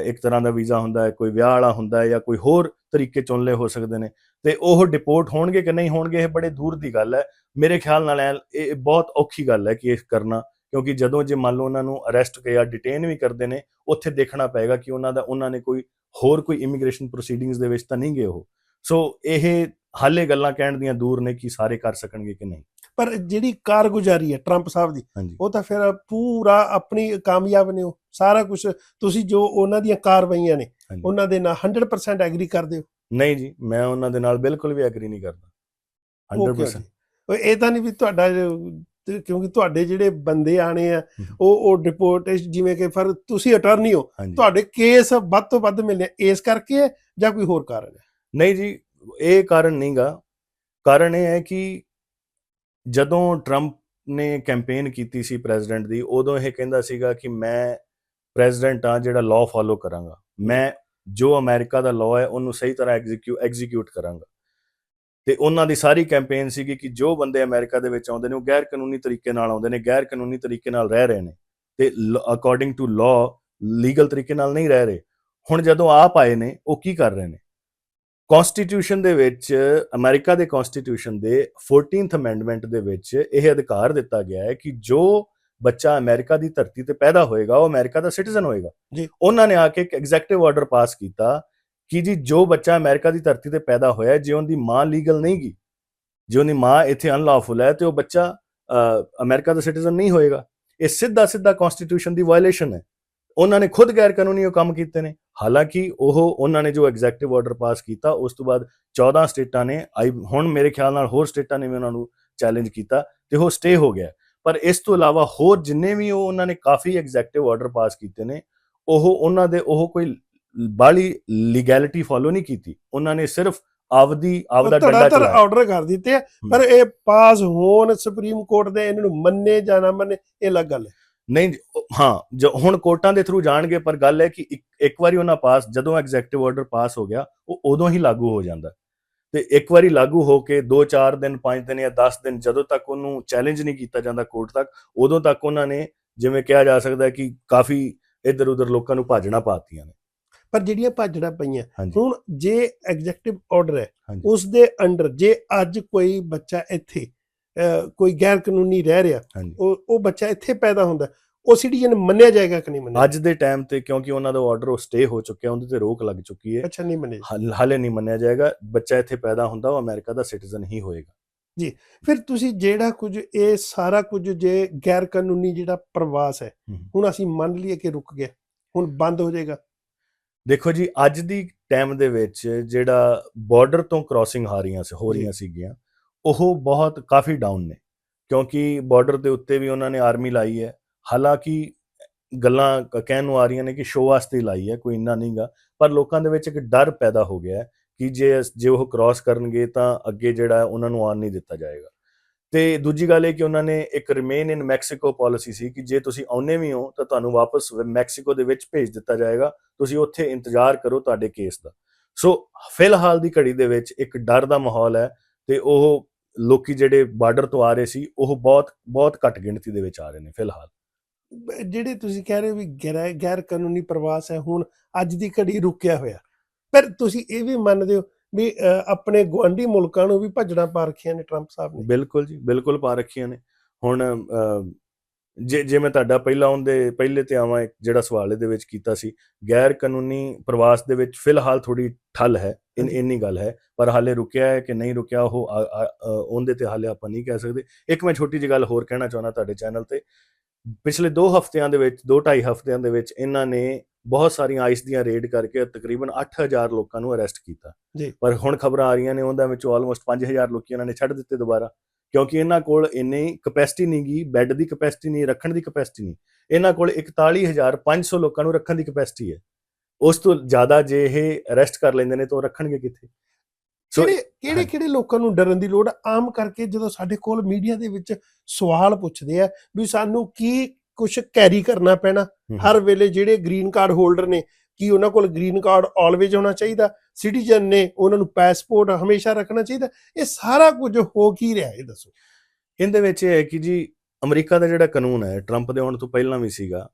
ਇੱਕ ਤਰ੍ਹਾਂ ਦਾ ਵੀਜ਼ਾ ਹੁੰਦਾ ਹੈ ਕੋਈ ਵਿਆਹ ਵਾਲਾ ਹੁੰਦਾ ਹੈ ਜਾਂ ਕੋਈ ਹੋਰ ਤਰੀਕੇ ਚੁਣ ਲਏ ਹੋ ਸਕਦੇ ਨੇ। ਤੇ ਉਹ ਡਿਪੋਰਟ ਹੋਣਗੇ ਕਿ ਨਹੀਂ ਹੋਣਗੇ ਇਹ ਬੜੇ ਦੂਰ ਦੀ ਗੱਲ ਹੈ। ਮੇਰੇ ਖਿਆਲ ਨਾਲ ਇਹ ਬਹੁਤ ਔਖੀ ਗੱਲ ਹੈ ਕਿ ਇਹ ਕਰਨਾ। ਕਿਉਂਕਿ ਜਦੋਂ ਜੇ ਮੰਨ ਲਓ ਉਹਨਾਂ ਨੂੰ ਅਰੈਸਟ ਜਾਂ ਡਿਟੇਨ ਵੀ ਕਰਦੇ ਨੇ ਉੱਥੇ ਦੇਖਣਾ ਪਏਗਾ ਕਿ ਉਹਨਾਂ ਦਾ ਉਹਨਾਂ ਨੇ ਕੋਈ ਹੋਰ ਕੋਈ ਇਮੀਗ੍ਰੇਸ਼ਨ ਪ੍ਰੋਸੀਡਿੰਗਸ ਦੇ ਵਿੱਚ ਤਾਂ ਨਹੀਂ ਗਏ ਉਹ। ਸੋ ਇਹ ਹਾਲੇ ਗੱਲਾਂ ਕਹਿਣ ਦੀਆਂ ਦੂਰ ਨੇ ਕਿ ਸਾਰੇ ਕਰ ਸਕਣਗੇ ਕਿ ਨਹੀਂ। ਪਰ ਜਿਹੜੀ ਕਾਰਗੁਜ਼ਾਰੀ ਹੈ ਟਰੰਪ ਸਾਹਿਬ ਦੀ ਉਹ ਤਾਂ ਫਿਰ ਪੂਰਾ ਆਪਣੀ ਕਾਮਯਾਬ ਨੇ ਉਹ। ਸਾਰਾ ਕੁਝ ਤੁਸੀਂ ਜੋ ਉਹਨਾਂ ਦੀਆਂ ਕਾਰਵਾਈਆਂ ਨੇ। ਉਹਨਾਂ ਦੇ ਨਾਲ 100% ਐਗਰੀ ਕਰਦੇ ਹੋ? ਨਹੀਂ ਜੀ ਮੈਂ ਉਹਨਾਂ ਦੇ ਨਾਲ ਬਿਲਕੁਲ ਵੀ ਐਗਰੀ ਨਹੀਂ ਕਰਦਾ। ਉਹ ਕਿਉਂ 100% ਜੀ? ਉਹ ਇਹ ਤਾਂ ਨਹੀਂ ਵੀ ਤੁਹਾਡਾ ਤੇ ਕਿਉਂਕਿ ਤੁਹਾਡੇ ਜਿਹੜੇ ਬੰਦੇ ਆਣੇ ਆ। ਉਹ ਉਹ ਡਿਪੋਰਟੇਸ਼ਨ ਜਿਵੇਂ ਕਿ ਫਿਰ ਤੁਸੀਂ ਅਟਾਰਨੀ ਹੋ ਤੁਹਾਡੇ ਕੇਸ ਵੱਧ ਤੋਂ ਵੱਧ ਮਿਲਨੇ ਇਸ ਕਰਕੇ ਜਾਂ ਕੋਈ ਹੋਰ ਕਾਰਨ ਹੈ? ਨਹੀਂ ਜੀ ਇਹ ਕਾਰਨ ਨਹੀਂਗਾ। ਕਾਰਨ ਇਹ ਹੈ ਕਿ ਜਦੋਂ ਟਰੰਪ ਨੇ ਕੈਂਪੇਨ ਕੀਤੀ ਸੀ ਪ੍ਰੈਜ਼ੀਡੈਂਟ ਦੀ ਉਦੋਂ ਇਹ ਕਹਿੰਦਾ ਸੀਗਾ ਕਿ ਮੈਂ ਪ੍ਰੈਜ਼ੀਡੈਂਟ ਆ ਜਿਹੜਾ ਲਾਅ ਫਾਲੋ ਕਰਾਂਗਾ। ਮੈਂ ਜੋ ਅਮਰੀਕਾ ਦਾ ਲਾਅ ਹੈ ਉਹਨੂੰ ਸਹੀ ਤਰ੍ਹਾਂ ਐਗਜ਼ੀਕਿਊਟ ਐਗਜ਼ੀਕਿਊਟ ਕਰਾਂਗਾ। ਤੇ ਉਹਨਾਂ ਦੀ ਸਾਰੀ ਕੈਂਪੇਨ ਸੀਗੀ ਕਿ ਜੋ ਬੰਦੇ ਅਮਰੀਕਾ ਦੇ ਵਿੱਚ ਆਉਂਦੇ ਨੇ ਉਹ ਗੈਰ ਕਾਨੂੰਨੀ ਤਰੀਕੇ ਨਾਲ ਆਉਂਦੇ ਨੇ ਗੈਰ ਕਾਨੂੰਨੀ ਤਰੀਕੇ ਨਾਲ ਰਹਿ ਰਹੇ ਨੇ ਤੇ ਅਕੋਰਡਿੰਗ ਟੂ ਲਾਅ ਲੀਗਲ ਤਰੀਕੇ ਨਾਲ ਨਹੀਂ ਰਹਿ ਰਹੇ। ਹੁਣ ਜਦੋਂ ਆਪ ਆਏ ਨੇ ਉਹ ਕੀ ਕਰ ਰਹੇ ਨੇ? ਕਨਸਟੀਟਿਊਸ਼ਨ ਦੇ ਵਿੱਚ ਅਮਰੀਕਾ ਦੇ ਕਨਸਟੀਟਿਊਸ਼ਨ ਦੇ 14th ਅਮੈਂਡਮੈਂਟ ਦੇ ਵਿੱਚ ਇਹ ਅਧਿਕਾਰ ਦਿੱਤਾ ਗਿਆ ਹੈ ਕਿ ਜੋ ਬੱਚਾ ਅਮਰੀਕਾ ਦੀ ਧਰਤੀ ਤੇ ਪੈਦਾ ਹੋਏਗਾ ਉਹ ਅਮਰੀਕਾ ਦਾ ਸਿਟੀਜ਼ਨ ਹੋਏਗਾ। ਜੀ। ਉਹਨਾਂ ਨੇ ਆ ਕੇ ਇੱਕ ਐਗਜ਼ੈਕਟਿਵ ਆਰਡਰ ਪਾਸ ਕੀਤਾ ਕਿ ਜੀ ਜੋ ਬੱਚਾ ਅਮਰੀਕਾ ਦੀ ਧਰਤੀ ਤੇ ਪੈਦਾ ਹੋਇਆ ਜੇ ਉਹਦੀ ਮਾਂ ਲੀਗਲ ਨਹੀਂ ਗੀ ਜੇ ਉਹਦੀ ਮਾਂ ਇੱਥੇ ਅਨਲੌਫੁਲ ਹੈ ਤੇ ਉਹ ਬੱਚਾ ਅ, ਅਮਰੀਕਾ ਦਾ ਸਿਟੀਜ਼ਨ ਨਹੀਂ ਹੋਏਗਾ। ਇਹ ਸਿੱਧਾ ਸਿੱਧਾ ਕਨਸਟੀਟਿਊਸ਼ਨ ਦੀ ਵਾਇਲੇਸ਼ਨ ਹੈ। ਉਹਨਾਂ ਨੇ ਖੁਦ ਗੈਰ ਕਾਨੂੰਨੀ ਉਹ ਕੰਮ ਕੀਤੇ ਨੇ। ਹਾਲਾਂਕਿ ਉਹ ਉਹਨਾਂ ਨੇ ਜੋ ਐਗਜ਼ੈਕਟਿਵ ਆਰਡਰ ਪਾਸ ਕੀਤਾ ਉਸ ਤੋਂ ਬਾਅਦ 14 ਸਟੇਟਾਂ ਨੇ ਆਈ ਹੁਣ ਮੇਰੇ ਖਿਆਲ ਨਾਲ ਹੋਰ ਸਟੇਟਾਂ ਨੇ ਵੀ ਉਹਨਾਂ ਨੂੰ ਚੈਲੰਜ ਕੀਤਾ ਤੇ ਉਹ ਸਟੇ ਹੋ ਗਿਆ। ਪਰ ਇਸ ਤੋਂ ਇਲਾਵਾ ਹੋਰ ਜਿੰਨੇ ਵੀ ਉਹ ਉਹਨਾਂ ਨੇ ਕਾਫੀ ਐਗਜ਼ੈਕਟਿਵ ਆਰਡਰ ਪਾਸ ਕੀਤੇ ਨੇ ਉਹ ਉਹਨਾਂ ਦੇ ਉਹ ਕੋਈ ਬਾਲੀ ਲੀਗੈਲਿਟੀ ਫਾਲੋ ਨਹੀਂ ਕੀਤੀ। ਉਹਨਾਂ ਨੇ ਸਿਰਫ ਆਪਦੀ ਆਪਦਾ ਡੰਡਾ ਚਲਾਇਆ। ਆਰਡਰ ਕਰ ਦਿੱਤੇ ਆ ਪਰ ਇਹ ਪਾਸ ਹੋਣ ਸੁਪਰੀਮ ਕੋਰਟ ਦੇ ਇਹਨਾਂ ਨੂੰ ਮੰਨੇ ਜਾਂ ਨਾ ਮੰਨੇ ਇਹ ਅਲੱਗ ਗੱਲ ਹੈ। ਨਹੀਂ ਜੀ, ਉਹ- ਹਾਂ ਜੋ ਹੁਣ ਕੋਰਟਾਂ ਦੇ ਥਰੂ ਜਾਣਗੇ ਪਰ ਗੱਲ ਹੈ ਕਿ ਇੱਕ ਇੱਕ ਵਾਰੀ ਉਹਨਾਂ ਪਾਸ ਜਦੋਂ ਐਗਜ਼ੈਕਟਿਵ ਆਰਡਰ ਪਾਸ ਹੋ ਗਿਆ ਉਹ ਉਦੋਂ ਹੀ ਲਾਗੂ ਹੋ ਜਾਂਦਾ। ਤੇ ਇੱਕ ਵਾਰੀ ਲਾਗੂ ਹੋ ਕੇ 2-4 ਦਿਨ 5 ਦਿਨ ਜਾਂ 10 ਦਿਨ ਜਦੋਂ ਤੱਕ ਉਹਨੂੰ ਚੈਲੰਜ ਨਹੀਂ ਕੀਤਾ ਜਾਂਦਾ ਕੋਰਟ ਤੱਕ ਉਦੋਂ ਤੱਕ ਉਹਨਾਂ ਨੇ ਜਿਵੇਂ ਕਿਹਾ ਜਾ ਸਕਦਾ ਹੈ ਕਿ ਕਾਫੀ ਇੱਧਰ ਉੱਧਰ ਲੋਕਾਂ ਨੂੰ ਭਾਜਣਾ ਪਾਤੀਆਂ ਨੇ। ਪਰ ਜਿਹੜੀਆਂ ਭਾਜੜਾ ਪਈਆਂ ਹੁਣ ਜੇ ਐਗਜ਼ੈਕਟਿਵ ਆਰਡਰ ਹੈ। ਉਸ ਦੇ ਅੰਡਰ ਜੇ ਅੱਜ ਕੋਈ ਬੱਚਾ ਇੱਥੇ ਕੋਈ ਗੈਰ ਕਾਨੂੰਨੀ ਰਹਿ ਰਿਹਾ ਉਹ ਉਹ ਬੱਚਾ ਇੱਥੇ ਪੈਦਾ ਹੁੰਦਾ ਉਹ ਸਿਟੀਜ਼ਨ ਮੰਨਿਆ ਜਾਏਗਾ ਕਿ ਨਹੀਂ ਮੰਨਿਆ ਅੱਜ ਦੇ ਟਾਈਮ ਤੇ ਕਿਉਂਕਿ ਉਹਨਾਂ ਦਾ ਆਰਡਰ ਉਹ ਸਟੇ ਹੋ ਚੁੱਕਿਆ ਉਹਦੇ ਤੇ ਰੋਕ ਲੱਗ ਚੁੱਕੀ ਹੈ ਅੱਛਾ ਨਹੀਂ ਮੰਨਿਆ ਹਾਲ- ਨਹੀਂ ਮੰਨਿਆ ਜਾਏਗਾ ਬੱਚਾ ਇੱਥੇ ਪੈਦਾ ਹੁੰਦਾ ਉਹ ਅਮਰੀਕਾ ਦਾ ਸਿਟੀਜ਼ਨ ਹੀ ਹੋਏਗਾ ਫਿਰ ਤੁਸੀਂ ਜਿਹੜਾ ਕੁਝ ਇਹ ਸਾਰਾ ਕੁਝ ਜੇ ਗੈਰ ਕਾਨੂੰਨੀ ਜਿਹੜਾ ਪ੍ਰਵਾਸ ਹੈ। ਹੁਣ ਅਸੀਂ ਮੰਨ ਲਈਏ ਕਿ ਰੁਕ ਗਿਆ ਹੁਣ ਬੰਦ ਹੋ ਜਾਏਗਾ ਦੇਖੋ ਜੀ ਅੱਜ ਦੀ ਟਾਈਮ ਦੇ ਵਿੱਚ ਜਿਹੜਾ ਬਾਰਡਰ ਤੋਂ ਕ੍ਰਾਸਿੰਗ ਆ ਰਹੀਆਂ ਸੀ ਹੋ। ਰਹੀਆਂ ਸੀਗੀਆਂ ਉਹ ਬਹੁਤ ਕਾਫੀ ਡਾਊਨ ਨੇ। ਕਿਉਂਕਿ ਬਾਰਡਰ ਦੇ ਉੱਤੇ ਵੀ ਉਹਨਾਂ ਨੇ ਆਰਮੀ ਲਾਈ ਹੈ। ਹਾਲਾਂਕਿ ਗੱਲਾਂ ਕਹਿਣ ਨੂੰ ਆ ਰਹੀਆਂ ਨੇ ਕਿ ਸ਼ੋਅ ਵਾਸਤੇ ਲਾਈ ਹੈ ਕੋਈ ਇੰਨਾ ਨਹੀਂਗਾ। ਪਰ ਲੋਕਾਂ ਦੇ ਵਿੱਚ ਇੱਕ ਡਰ ਪੈਦਾ ਹੋ ਗਿਆ ਹੈ ਕਿ ਜੇ ਜੇ ਉਹ ਕ੍ਰਾਸ ਕਰਨਗੇ ਤਾਂ ਅੱਗੇ ਜਿਹੜਾ ਉਹਨਾਂ ਨੂੰ ਆਉਣ ਨਹੀਂ ਦਿੱਤਾ ਜਾਏਗਾ। ਤੇ ਦੂਜੀ ਗੱਲ ਇਹ ਕਿ ਉਹਨਾਂ ਨੇ ਇੱਕ ਰਿਮੇਨ ਇਨ ਮੈਕਸੀਕੋ ਪਾਲਿਸੀ ਸੀ ਕਿ ਜੇ ਤੁਸੀਂ ਆਉਨੇ ਵੀ ਹੋ ਤਾਂ ਤੁਹਾਨੂੰ ਵਾਪਸ ਮੈਕਸੀਕੋ ਦੇ ਵਿੱਚ ਭੇਜ ਦਿੱਤਾ ਜਾਏਗਾ, ਤੁਸੀਂ ਉੱਥੇ ਇੰਤਜ਼ਾਰ ਕਰੋ ਤੁਹਾਡੇ ਕੇਸ ਦਾ। ਸੋ ਫਿਲਹਾਲ ਦੀ ਘੜੀ ਦੇ ਵਿੱਚ ਇੱਕ ਡਰ ਦਾ ਮਾਹੌਲ ਹੈ ਤੇ ਉਹ ਲੋਕੀ ਜਿਹੜੇ ਬਾਰਡਰ ਤੋਂ ਆ ਰਹੇ ਸੀ, ਉਹ ਬਹੁਤ ਬਹੁਤ ਘੱਟ ਗਿਣਤੀ ਦੇ ਵਿੱਚ ਆ ਰਹੇ ਨੇ ਫਿਲਹਾਲ। ਜਿਹੜੇ ਤੁਸੀਂ ਕਹਿ ਰਹੇ ਹੋ ਵੀ ਗੈਰ ਗੈਰ ਕਾਨੂੰਨੀ ਪ੍ਰਵਾਸ ਹੈ, ਹੁਣ ਅੱਜ ਦੀ ਘੜੀ ਰੁਕਿਆ ਹੋਇਆ। ਪਰ ਤੁਸੀਂ ਇਹ ਵੀ ਮੰਨਦੇ ਹੋ ਵੀ ਆਪਣੇ ਗੁਆਂਢੀ ਮੁਲਕਾਂ ਨੂੰ ਵੀ ਭੱਜਣਾ ਪਾ ਰੱਖੀਆਂ ਨੇ ਟਰੰਪ ਸਾਹਿਬ ਨੇ। ਬਿਲਕੁਲ ਜੀ ਬਿਲਕੁਲ ਪਾ ਰੱਖੀਆਂ ਨੇ। ਹੁਣ ਜੇ ਜੇ ਮੈਂ ਤੁਹਾਡਾ ਪਹਿਲਾਂ ਉਹਦੇ ਪਹਿਲੇ ਤੇ ਆਵਾਂ ਇੱਕ ਜਿਹੜਾ ਸਵਾਲ ਇਹਦੇ ਵਿੱਚ ਕੀਤਾ ਸੀ ਗੈਰ ਕਾਨੂੰਨੀ ਪ੍ਰਵਾਸ ਦੇ ਵਿੱਚ ਫਿਲਹਾਲ ਥੋੜੀ ਠੱਲ ਹੈ ਇਨ। ਇੰਨੀ ਗੱਲ ਹੈ ਪਰ ਹਾਲੇ ਰੁਕਿਆ ਹੈ ਕਿ ਨਹੀਂ ਰੁਕਿਆ ਉਹ ਉਹਦੇ ਤੇ ਹਾਲੇ ਆਪਾਂ ਨਹੀਂ ਕਹਿ ਸਕਦੇ। ਇੱਕ ਮੈਂ ਛੋਟੀ ਜਿਹੀ ਗੱਲ ਹੋਰ ਕਹਿਣਾ ਚਾਹੁੰਦਾ ਤੁਹਾਡੇ ਚੈਨਲ ਤੇ ਪਿਛਲੇ 2 ਹਫ਼ਤਿਆਂ ਦੇ ਵਿੱਚ 2.5 ਹਫ਼ਤਿਆਂ ਦੇ ਵਿੱਚ ਇਹਨਾਂ ਨੇ ਬਹੁਤ ਸਾਰੀਆਂ ਆਈਸ ਦੀਆਂ ਰੇਡ ਕਰਕੇ ਤਕਰੀਬਨ 8000 ਲੋਕਾਂ ਨੂੰ ਅਰੈਸਟ ਕੀਤਾ। ਜੀ। ਪਰ ਹੁਣ ਖਬਰਾਂ ਆ ਰਹੀਆਂ ਨੇ ਉਹਨਾਂ ਵਿੱਚੋਂ ਆਲਮੋਸਟ 5000 ਲੋਕੀ ਇਹਨਾਂ ਨੇ ਛੱਡ ਦਿੱਤੇ ਦੁਬਾਰਾ ਕਿਉਂਕਿ ਇਹਨਾਂ ਕੋਲ ਇੰਨੀ ਕਪੈਸਿਟੀ ਨਹੀਂ ਗਈ ਬੈੱਡ ਦੀ ਕਪੈਸਿਟੀ ਨਹੀਂ ਰੱਖਣ ਦੀ ਕਪੈਸਿਟੀ ਨਹੀਂ। ਇਹਨਾਂ ਕੋਲ 41500 ਲੋਕਾਂ ਨੂੰ ਰੱਖਣ ਦੀ ਕਪੈਸਿਟੀ ਹੈ। ਉਸ ਤੋਂ ਜ਼ਿਆਦਾ ਜੇ ਇਹ ਅਰੈਸਟ ਕਰ ਲੈਂਦੇ ਨੇ ਤਾਂ ਉਹ ਰੱਖਣਗੇ ਕਿੱਥੇ? ਕਿਹੜੇ ਕਿਹੜੇ ਕਿਹੜੇ ਲੋਕਾਂ ਨੂੰ ਡਰਨ ਦੀ ਲੋੜ? ਆਮ ਕਰਕੇ ਜਦੋਂ ਸਾਡੇ ਕੋਲ ਮੀਡੀਆ ਦੇ ਵਿੱਚ ਸਵਾਲ ਪੁੱਛਦੇ ਆ ਵੀ ਸਾਨੂੰ ਕੀ ਕੁਝ ਕੈਰੀ ਕਰਨਾ ਪੈਣਾ। ਹਰ ਵੇਲੇ ਜਿਹੜੇ ਗ੍ਰੀਨ ਕਾਰਡ ਹੋਲਡਰ ਨੇ ਕੀ ਉਹਨਾਂ ਕੋਲ ਗ੍ਰੀਨ ਕਾਰਡ ਆਲਵੇਜ਼ ਹੋਣਾ ਚਾਹੀਦਾ? ਸਿਟੀਜ਼ਨ ਨੇ ਉਹਨਾਂ ਨੂੰ ਪਾਸਪੋਰਟ ਹਮੇਸ਼ਾ ਰੱਖਣਾ ਚਾਹੀਦਾ। ਇਹ ਸਾਰਾ ਕੁਝ ਹੋ ਕੀ ਰਿਹਾ ਇਹ ਦੱਸੋ। ਇਹਦੇ ਵਿੱਚ ਇਹ ਹੈ ਕਿ ਜੀ ਅਮਰੀਕਾ ਦਾ ਜਿਹੜਾ ਕਾਨੂੰਨ ਹੈ ਟਰੰਪ ਦੇ ਆਉਣ ਤੋਂ ਪਹਿਲਾਂ ਵੀ ਸੀਗਾ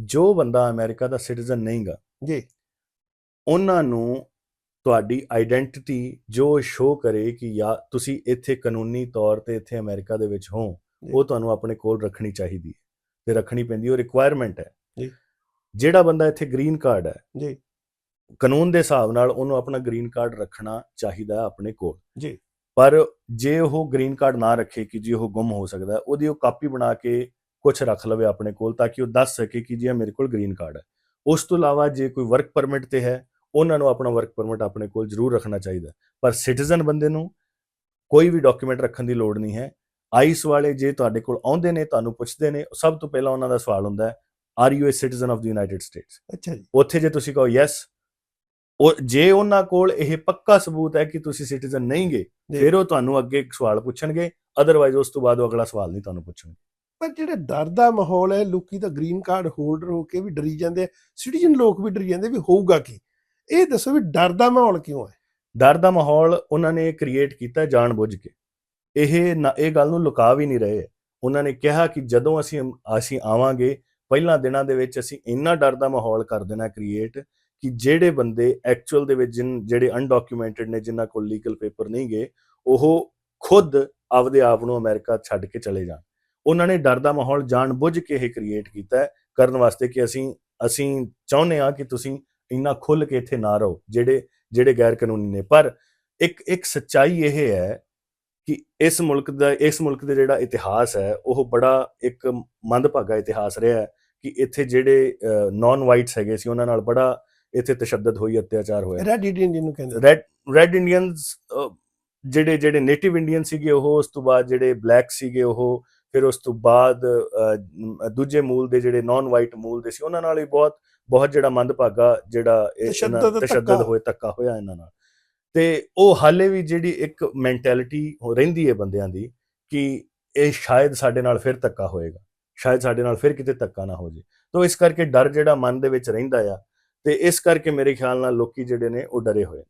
ਜੋ ਬੰਦਾ ਅਮਰੀਕਾ ਦਾ ਸਿਟੀਜ਼ਨ ਨਹੀਂਗਾ ਜੀ। ਉਹਨਾਂ ਨੂੰ ਤੁਹਾਡੀ ਆਇਡੈਂਟੀਟੀ ਜੋ ਸ਼ੋ ਕਰੇ ਕਿ ਯਾ ਤੁਸੀਂ ਇੱਥੇ ਕਾਨੂੰਨੀ ਤੌਰ ਤੇ ਇੱਥੇ ਅਮਰੀਕਾ ਦੇ ਵਿੱਚ ਹੋ। ਉਹ ਤੁਹਾਨੂੰ ਆਪਣੇ ਕੋਲ ਰੱਖਣੀ ਚਾਹੀਦੀ ਹੈ। ਤੇ ਰੱਖਣੀ ਪੈਂਦੀ ਉਹ ਰਿਕੁਆਇਰਮੈਂਟ ਹੈ। ਜੀ। ਜਿਹੜਾ ਬੰਦਾ ਇੱਥੇ ਗ੍ਰੀਨ ਕਾਰਡ ਹੈ ਜੀ। ਕਾਨੂੰਨ ਦੇ ਹਿਸਾਬ ਨਾਲ ਉਹਨੂੰ ਆਪਣਾ ਗ੍ਰੀਨ ਕਾਰਡ ਰੱਖਣਾ ਚਾਹੀਦਾ ਹੈ ਆਪਣੇ ਕੋਲ। ਜੀ। ਪਰ ਜੇ ਉਹ ਗ੍ਰੀਨ ਕਾਰਡ ਨਾ ਰੱਖੇ ਕਿ ਜੀ ਉਹ ਗੁੰਮ ਹੋ ਸਕਦਾ ਉਹਦੀ ਉਹ ਕਾਪੀ ਬਣਾ ਕੇ ਕੁਝ ਰੱਖ ਲਵੇ ਆਪਣੇ ਕੋਲ ਤਾਂ ਕਿ ਉਹ ਦੱਸ ਸਕੇ ਕਿ ਜੀ ਇਹ ਮੇਰੇ ਕੋਲ ਗ੍ਰੀਨ ਕਾਰਡ ਹੈ। ਉਸ ਤੋਂ ਇਲਾਵਾ ਜੇ ਕੋਈ ਵਰਕ ਪਰਮਿਟ ਤੇ ਹੈ ਉਹਨਾਂ ਨੂੰ ਆਪਣਾ ਵਰਕ ਪਰਮਿਟ ਆਪਣੇ ਕੋਲ ਜ਼ਰੂਰ ਰੱਖਣਾ ਚਾਹੀਦਾ। ਪਰ ਸਿਟੀਜ਼ਨ ਬੰਦੇ ਨੂੰ ਕੋਈ ਵੀ ਡਾਕੂਮੈਂਟ ਰੱਖਣ ਦੀ ਲੋੜ ਨਹੀਂ ਹੈ। ਆਈਸ ਵਾਲੇ ਜੇ ਤੁਹਾਡੇ ਕੋਲ ਆਉਂਦੇ ਨੇ ਤੁਹਾਨੂੰ ਪੁੱਛਦੇ ਨੇ ਸਭ ਤੋਂ ਪਹਿਲਾਂ ਉਹਨਾਂ ਦਾ ਸਵਾਲ ਹੁੰਦਾ ਹੈ are you a citizen of the United States ਅੱਛਾ ਜੀ। ਉੱਥੇ ਜੇ ਤੁਸੀਂ ਕਹੋ ਯੈਸ ਉਹ ਜੇ ਉਹਨਾਂ ਕੋਲ ਇਹ ਪੱਕਾ ਸਬੂਤ ਹੈ ਕਿ ਤੁਸੀਂ ਸਿਟੀਜ਼ਨ ਨਹੀਂਗੇ ਜੀ। ਫਿਰ ਉਹ ਤੁਹਾਨੂੰ ਅੱਗੇ ਇੱਕ ਸਵਾਲ ਪੁੱਛਣਗੇ ਅਦਰਵਾਈਜ਼ ਉਸ ਤੋਂ ਬਾਅਦ ਉਹ ਅਗਲਾ ਸਵਾਲ ਨਹੀਂ ਤੁਹਾਨੂੰ ਪੁੱਛਣਗੇ। ਪਰ ਜਿਹੜਾ ਡਰ ਦਾ ਮਾਹੌਲ ਹੈ ਲੋਕੀ ਤਾਂ ਗ੍ਰੀਨ ਕਾਰਡ ਹੋਲਡਰ ਹੋ ਕੇ ਵੀ ਡਰੀ ਜਾਂਦੇ ਆ ਸਿਟੀਜ਼ਨ ਲੋਕ ਵੀ ਡਰੀ ਜਾਂਦੇ ਵੀ ਹੋਊਗਾ ਕੀ? ਇਹ ਦੱਸੋ ਵੀ ਡਰ ਦਾ ਮਾਹੌਲ ਕਿਉਂ ਹੈ? ਡਰ ਦਾ ਮਾਹੌਲ ਉਹਨਾਂ ਨੇ ਕ੍ਰੀਏਟ ਕੀਤਾ ਜਾਣਬੁੱਝ ਕੇ। ਇਹ ਨਾ- ਇਹ ਗੱਲ ਨੂੰ ਲੁਕਾ ਵੀ ਨਹੀਂ ਰਹੇ। ਉਹਨਾਂ ਨੇ ਕਿਹਾ ਕਿ ਜਦੋਂ ਅਸੀਂ ਅਸੀਂ ਆਵਾਂਗੇ, ਪਹਿਲਾਂ ਦਿਨਾਂ ਦੇ ਵਿੱਚ ਅਸੀਂ ਇੰਨਾ ਡਰ ਦਾ ਮਾਹੌਲ ਕਰ ਦੇਣਾ ਕ੍ਰੀਏਟ ਕਿ ਜਿਹੜੇ ਬੰਦੇ ਐਕਚੁਅਲ ਦੇ ਵਿੱਚ ਜਿਨ, ਜਿਹੜੇ ਅਨਡਾਕੂਮੈਂਟਡ ਨੇ, ਜਿਨ੍ਹਾਂ ਕੋਲ ਲੀਗਲ ਪੇਪਰ ਨਹੀਂ ਗਏ, ਉਹ ਖੁਦ ਆਪਦੇ ਆਪ ਨੂੰ ਅਮਰੀਕਾ ਛੱਡ ਕੇ ਚਲੇ ਜਾਣ। ਉਹਨਾਂ ਨੇ ਡਰ ਦਾ ਮਾਹੌਲ ਜਾਣ ਬੁੱਝ ਕੇ ਇਹ ਕ੍ਰੀਏਟ ਕੀਤਾ ਕਰਨ ਵਾਸਤੇ ਕਿ ਅਸੀਂ ਅਸੀਂ ਚਾਹੁੰਦੇ ਹਾਂ ਕਿ ਤੁਸੀਂ ਇੰਨਾ ਖੁੱਲ ਕੇ ਇੱਥੇ ਨਾ ਰਹੋ, ਜਿਹੜੇ ਜਿਹੜੇ ਗੈਰ ਕਾਨੂੰਨੀ ਨੇ। ਪਰ ਇੱਕ ਇੱਕ ਸੱਚਾਈ ਇਹ ਹੈ ਕਿ ਇਸ ਮੁਲਕ ਦਾ ਇਸ ਮੁਲਕ ਦੇ ਜਿਹੜਾ ਇਤਿਹਾਸ ਹੈ ਉਹ ਬੜਾ ਇੱਕ ਮੰਦਭਾਗਾ ਇਤਿਹਾਸ ਰਿਹਾ ਹੈ ਕਿ ਇੱਥੇ ਜਿਹੜੇ ਨਾਨ ਵਾਈਟਸ ਹੈਗੇ ਸੀ ਉਹਨਾਂ ਨਾਲ ਬੜਾ ਇੱਥੇ ਤਸ਼ੱਦਦ ਹੋਈ ਅਤਿਆਚਾਰ ਹੋਇਆ। ਰੈਡ ਇੰਡੀਅਨ ਜਿਹਨੂੰ ਕਹਿੰਦੇ ਰੈਡ ਰੈਡ ਇੰਡੀਅਨਸ ਜਿਹੜੇ ਜਿਹੜੇ ਨੇਟਿਵ ਇੰਡੀਅਨ ਸੀਗੇ ਉਹ ਉਸ ਤੋਂ ਬਾਅਦ ਜਿਹੜੇ ਬਲੈਕ ਸੀਗੇ ਉਹ ਫਿਰ ਉਸ ਤੋਂ ਬਾਅਦ ਦੂਜੇ ਮੂਲ ਦੇ ਜਿਹੜੇ ਨਾਨ ਵਾਈਟ ਮੂਲ ਦੇ ਸੀ ਉਹਨਾਂ ਨਾਲ ਵੀ ਬਹੁਤ ਬਹੁਤ ਜਿਹੜਾ ਮੰਦਭਾਗਾ ਜਿਹੜਾ ਤਸ਼ੱਦਦ। ਹੋਏ ਧੱਕਾ ਹੋਇਆ ਇਹਨਾਂ ਨਾਲ। ਤੇ ਉਹ ਹਾਲੇ ਵੀ ਜਿਹੜੀ ਇੱਕ ਮੈਂਟੈਲਿਟੀ ਰਹਿੰਦੀ ਹੈ ਬੰਦਿਆਂ ਦੀ ਕਿ ਇਹ ਸ਼ਾਇਦ ਸਾਡੇ ਨਾਲ ਫਿਰ ਧੱਕਾ ਹੋਏਗਾ ਸ਼ਾਇਦ ਸਾਡੇ ਨਾਲ ਫਿਰ ਕਿਤੇ ਧੱਕਾ ਨਾ ਹੋ ਜੇ ਤੋਂ ਇਸ ਕਰਕੇ ਡਰ ਜਿਹੜਾ ਮਨ ਦੇ ਵਿੱਚ ਰਹਿੰਦਾ ਆ ਤੇ ਇਸ ਕਰਕੇ ਮੇਰੇ ਖਿਆਲ ਨਾਲ ਲੋਕੀ ਜਿਹੜੇ ਨੇ ਉਹ ਡਰੇ ਹੋਏ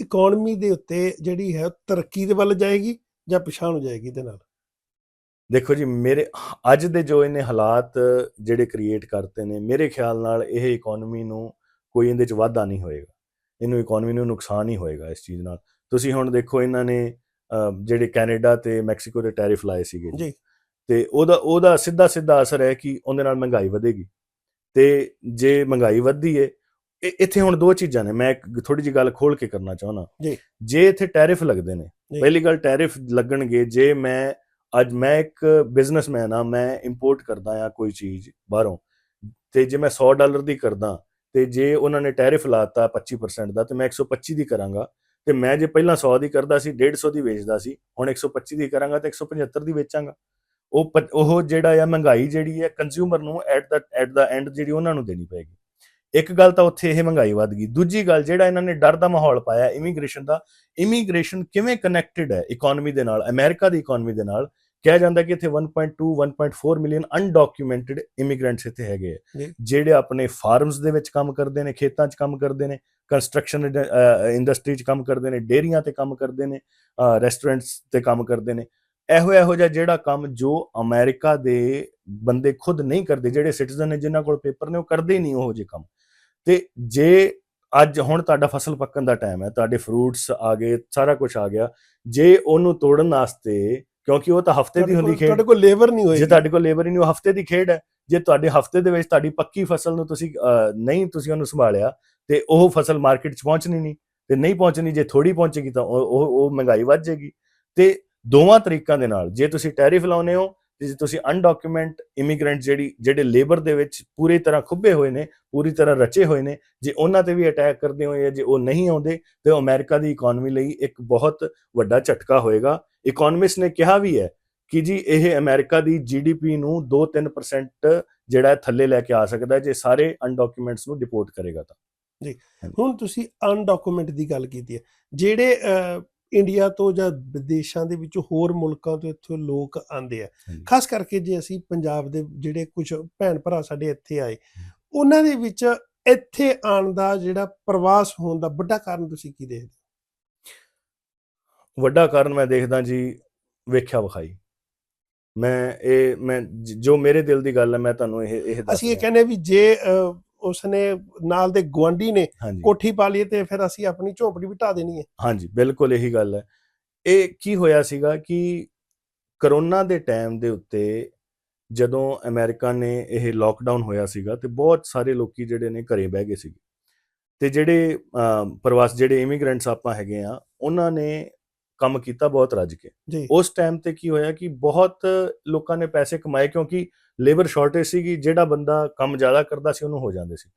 ਇਕਨੋਮੀ ਦੇ ਉੱਤੇ ਜਿਹੜੀ ਹੈ ਉਹ ਤਰੱਕੀ ਦੇ ਵੱਲ ਜਾਏਗੀ ਜਾਂ ਪਿਛਾਂਹ ਨੂੰ ਜਾਏਗੀ ਇਹਦੇ ਨਾਲ? ਦੇਖੋ ਜੀ ਮੇਰੇ ਅੱਜ ਦੇ ਜੋ ਇਹਨੇ ਹਾਲਾਤ ਜਿਹੜੇ ਕ੍ਰੀਏਟ ਕਰਤੇ ਨੇ ਮੇਰੇ ਖਿਆਲ ਨਾਲ ਇਹ ਇਕਨੋਮੀ ਨੂੰ ਕੋਈ ਇਹਦੇ ਚ ਵਾਧਾ ਨਹੀਂ ਹੋਏਗਾ। ਇਹਨੂੰ ਇਕਨੋਮੀ ਨੂੰ ਨੁਕਸਾਨ ਹੀ ਹੋਏਗਾ ਇਸ ਚੀਜ਼ ਨਾਲ ਤੁਸੀਂ ਹੁਣ ਦੇਖੋ ਇਹਨਾਂ ਨੇ ਜਿਹੜੇ ਕੈਨੇਡਾ ਤੇ ਮੈਕਸੀਕੋ ਦੇ ਟੈਰਿਫ ਲਾਏ ਸੀਗੇ ਜੀ। ਤੇ ਉਹਦਾ ਉਹਦਾ ਸਿੱਧਾ ਸਿੱਧਾ ਅਸਰ ਹੈ ਕਿ ਉਹਦੇ ਨਾਲ ਮਹਿੰਗਾਈ ਵਧੇਗੀ ਤੇ ਜੇ ਮਹਿੰਗਾਈ ਵੱਧਦੀ ਏ ਇੱਥੇ ਹੁਣ ਦੋ ਚੀਜ਼ਾਂ ਨੇ ਮੈਂ ਥੋੜੀ ਜਿਹੀ ਗੱਲ ਖੋਲ ਕੇ ਕਰਨਾ ਚਾਹੁੰਦਾ ਜੀ। ਜੇ ਇੱਥੇ ਟੈਰਿਫ ਲੱਗਦੇ ਨੇ ਜੀ। ਪਹਿਲੀ ਗੱਲ ਟੈਰਿਫ ਲੱਗਣਗੇ ਜੇ ਮੈਂ ਅੱਜ ਮੈਂ ਇੱਕ ਬਿਜ਼ਨਸਮੈਨ ਆ ਮੈਂ ਇੰਪੋਰਟ ਕਰਦਾ ਆ ਕੋਈ ਚੀਜ਼ ਬਾਹਰੋਂ ਤੇ ਜੇ ਮੈਂ 100 ਡਾਲਰ ਦੀ ਕਰਦਾ ਤੇ ਜੇ ਉਹਨਾਂ ਨੇ ਟੈਰਿਫ ਲਾਤਾ 25% ਦਾ, ਤੇ ਮੈਂ 125 ਦੀ ਕਰਾਂਗਾ। ਤੇ ਮੈਂ ਜੇ ਪਹਿਲਾਂ 100 ਦੀ ਕਰਦਾ ਸੀ 150 ਦੀ ਵੇਚਦਾ ਸੀ, ਹੁਣ 125 ਦੀ ਕਰਾਂਗਾ ਤੇ 175 ਦੀ ਵੇਚਾਂਗਾ। ਉਹ ਪ- ਉਹ ਜਿਹੜਾ ਆ ਮਹਿੰਗਾਈ ਜਿਹੜੀ ਹੈ ਕੰਜ਼ਿਊਮਰ ਨੂੰ at the at the end ਜਿਹੜੀ ਉਹਨਾਂ ਨੂੰ ਦੇਣੀ ਪਏਗੀ। ਇੱਕ ਗੱਲ ਤਾਂ ਉੱਥੇ ਇਹ ਮਹਿੰਗਾਈ ਵੱਧ ਗਈ। ਦੂਜੀ ਗੱਲ ਜਿਹੜਾ ਇਹਨਾਂ ਨੇ ਡਰ ਦਾ ਮਾਹੌਲ ਪਾਇਆ ਇਮੀਗ੍ਰੇਸ਼ਨ ਦਾ ਇਮੀਗ੍ਰੇਸ਼ਨ ਕਿਵੇਂ ਕਨੈਕਟਡ ਹੈ ਇਕਨੋਮੀ ਦੇ ਨਾਲ ਅਮਰੀਕਾ ਦੀ ਇਕਨੋਮੀ ਦੇ ਨਾਲ ਕਿਹਾ ਜਾਂਦਾ ਕਿ ਇੱਥੇ 1.2 1.4 ਮਿਲੀਅਨ ਅਨਡਾਕੂਮੈਂਟਡ ਇਮੀਗ੍ਰੈਂਟਸ ਇੱਥੇ ਹੈਗੇ ਆ। ਜਿਹੜੇ ਆਪਣੇ ਫਾਰਮਸ ਦੇ ਵਿੱਚ ਕੰਮ ਕਰਦੇ ਨੇ ਖੇਤਾਂ 'ਚ ਕੰਮ ਕਰਦੇ ਨੇ ਕੰਸਟਰਕਸ਼ਨ ਇੰਡਸਟਰੀ 'ਚ ਕੰਮ ਕਰਦੇ ਨੇ ਡੇਅਰੀਆਂ ਤੇ ਕੰਮ ਕਰਦੇ ਨੇ ਰੈਸਟੋਰੈਂਟਸ ਤੇ ਕੰਮ ਕਰਦੇ ਨੇ। ਇਹੋ ਇਹੋ ਜਿਹਾ ਜਿਹੜਾ ਕੰਮ ਜੋ ਅਮਰੀਕਾ ਦੇ ਬੰਦੇ ਖੁਦ ਨਹੀਂ ਕਰਦੇ ਜਿਹੜੇ ਸਿਟੀਜ਼ਨ ਨੇ ਜਿਨ੍ਹਾਂ ਕੋਲ ਪੇਪਰ ਨੇ ਉਹ ਕਰਦੇ ਹੀ ਨਹੀਂ ਉਹ ਜਿਹੇ ਕੰਮ। ਤੇ ਜੇ ਅੱਜ ਹੁਣ ਤੁਹਾਡਾ ਫਸਲ ਪੱਕਣ ਦਾ ਟਾਈਮ ਹੈ ਤੁਹਾਡੇ ਫਰੂਟਸ ਆ ਗਏ ਸਾਰਾ ਕੁਝ ਆ ਗਿਆ ਜੇ ਉਹਨੂੰ ਤੋੜਨ ਵਾਸਤੇ ਕਿਉਂਕਿ ਉਹ ਤਾਂ ਹਫ਼ਤੇ ਦੀ ਹੁੰਦੀ ਖੇਡ। ਤੁਹਾਡੇ ਕੋਲ ਲੇਬਰ ਨਹੀਂ ਜੇ ਹੋਏਗੀ ਤੁਹਾਡੇ ਕੋਲ ਲੇਬਰ ਹੀ ਨਹੀਂ ਉਹ ਹਫ਼ਤੇ ਦੀ ਖੇਡ ਹੈ। ਜੇ ਤੁਹਾਡੇ ਹਫ਼ਤੇ ਦੇ ਵਿੱਚ ਤੁਹਾਡੀ ਪੱਕੀ ਫਸਲ ਨੂੰ ਤੁਸੀਂ ਨਹੀਂ ਤੁਸੀਂ ਉਹਨੂੰ ਸੰਭਾਲਿਆ ਤੇ ਉਹ ਫਸਲ ਮਾਰਕੀਟ 'ਚ ਪਹੁੰਚਣੀ ਨਹੀਂ ਤੇ ਨਹੀਂ ਪਹੁੰਚਣੀ ਜੇ ਥੋੜੀ ਪਹੁੰਚੇਗੀ ਤਾਂ ਉਹ ਉਹ ਮਹਿੰਗਾਈ ਵੱਧ ਜਾਏਗੀ। ਤੇ ਦੋਵਾਂ ਤਰੀਕਾਂ ਦੇ ਨਾਲ ਜੇ ਤੁਸੀਂ ਟੈਰਿਫ ਲਾਉਨੇ ਹੋ ਤੇ ਜੇ ਤੁਸੀਂ ਅਨਡਾਕੂਮੈਂਟ ਇਮੀਗ੍ਰੈਂਟ ਜਿਹੜੀ ਜਿਹੜੇ ਲੇਬਰ ਦੇ ਵਿੱਚ ਪੂਰੀ ਤਰ੍ਹਾਂ ਖੁੱਬੇ ਹੋਏ ਨੇ ਪੂਰੀ ਤਰ੍ਹਾਂ ਰਚੇ ਹੋਏ ਨੇ ਜੇ ਉਹਨਾਂ ਤੇ ਵੀ ਅਟੈਕ ਕਰਦੇ ਹੋ ਜਾਂ ਜੇ ਉਹ ਨਹੀਂ ਆਉਂਦੇ ਤੇ ਉਹ ਅਮਰੀਕਾ ਦੀ ਇਕਨੋਮੀ ਲਈ ਇੱਕ ਬਹੁਤ ਵੱਡਾ ਝਟਕਾ ਹੋਏਗਾ। ਇਕਨੋਮਿਸਟ ਨੇ ਕਿਹਾ ਵੀ ਹੈ ਕਿ ਜੀ ਇਹ ਅਮਰੀਕਾ ਦੀ ਜੀਡੀਪੀ ਨੂੰ 2-3% ਜਿਹੜਾ ਥੱਲੇ ਲੈ ਕੇ ਆ ਸਕਦਾ ਜੇ ਸਾਰੇ ਅਨਡਾਕੂਮੈਂਟਸ ਨੂੰ ਡਿਪੋਰਟ ਕਰੇਗਾ ਤਾਂ ਹੁਣ ਤੁਸੀਂ ਅਨਡਾਕੂਮੈਂਟ ਦੀ ਗੱਲ ਕੀਤੀ ਹੈ ਜਿਹੜੇ ਇੰਡੀਆ ਤੋਂ ਜਾਂ ਵਿਦੇਸ਼ਾਂ ਦੇ ਵਿੱਚ ਹੋਰ ਮੁਲਕਾਂ ਤੋਂ ਇੱਥੇ ਲੋਕ ਆਉਂਦੇ ਆ। ਖਾਸ ਕਰਕੇ ਜੇ ਅਸੀਂ ਪੰਜਾਬ ਦੇ ਜਿਹੜੇ ਕੁਝ ਭੈਣ ਭਰਾ ਸਾਡੇ ਇੱਥੇ ਆਏ ਉਹਨਾਂ ਦੇ ਵਿੱਚ ਇੱਥੇ ਆਉਣ ਦਾ ਜਿਹੜਾ ਪ੍ਰਵਾਸ ਹੋਣ ਦਾ ਵੱਡਾ ਕਾਰਨ ਤੁਸੀਂ ਕੀ ਦੇਖਦੇ ਹੋ? ਵੱਡਾ ਕਾਰਨ ਮੈਂ ਦੇਖਦਾ ਜੀ ਵੇਖਿਆ ਵਿਖਾਈ। ਮੈਂ ਇਹ ਮੈਂ ਜ- ਮੇਰੇ ਦਿਲ ਦੀ ਗੱਲ ਹੈ ਮੈਂ ਤੁਹਾਨੂੰ ਇਹ ਇਹ ਅਸੀਂ ਇਹ। ਕਹਿੰਦੇ ਵੀ ਜੇ ਉਸਨੇ ਨਾਲ ਦੇ ਗਵਾਂਢੀ ਨੇ ਕੋਠੀ ਪਾ ਲਈ ਤੇ ਫਿਰ ਅਸੀਂ ਆਪਣੀ ਝੋਪੜੀ ਵੀ ਢਾ ਦੇਣੀ ਹੈ। ਹਾਂਜੀ ਬਿਲਕੁਲ ਇਹੀ ਗੱਲ ਹੈ। ਇਹ ਕੀ ਹੋਇਆ ਸੀਗਾ ਕਿ ਕਰੋਨਾ ਦੇ ਟਾਈਮ ਦੇ ਉੱਤੇ ਜਦੋਂ ਅਮਰੀਕਾ ਨੇ ਇਹ ਲੋਕਡਾਊਨ ਹੋਇਆ ਸੀਗਾ ਤੇ ਬਹੁਤ ਸਾਰੇ ਲੋਕੀ ਜਿਹੜੇ ਨੇ ਘਰੇ ਬਹਿ ਗਏ ਸੀਗੇ। ਤੇ ਜਿਹੜੇ ਪ੍ਰਵਾਸ ਜਿਹੜੇ ਇਮੀਗ੍ਰੈਂਟਸ ਆਪਾਂ ਹੈਗੇ ਆ ਉਹਨਾਂ ਨੇ ਕੰਮ ਕੀਤਾ ਬਹੁਤ ਰੱਜ ਕੇ। ਉਸ ਟਾਈਮ ਤੇ ਕੀ ਹੋਇਆ ਕਿ ਬਹੁਤ ਲੋਕਾਂ ਨੇ ਪੈਸੇ ਕਮਾਏ ਕਿਉਂਕਿ ਲੇਬਰ ਸ਼ਾਰਟੇਜ ਸੀਗੀ ਜਿਹੜਾ ਬੰਦਾ ਕੰਮ ਜ਼ਿਆਦਾ ਕਰਦਾ ਸੀ ਉਹਨੂੰ ਹੋ ਜਾਂਦੇ ਸੀ।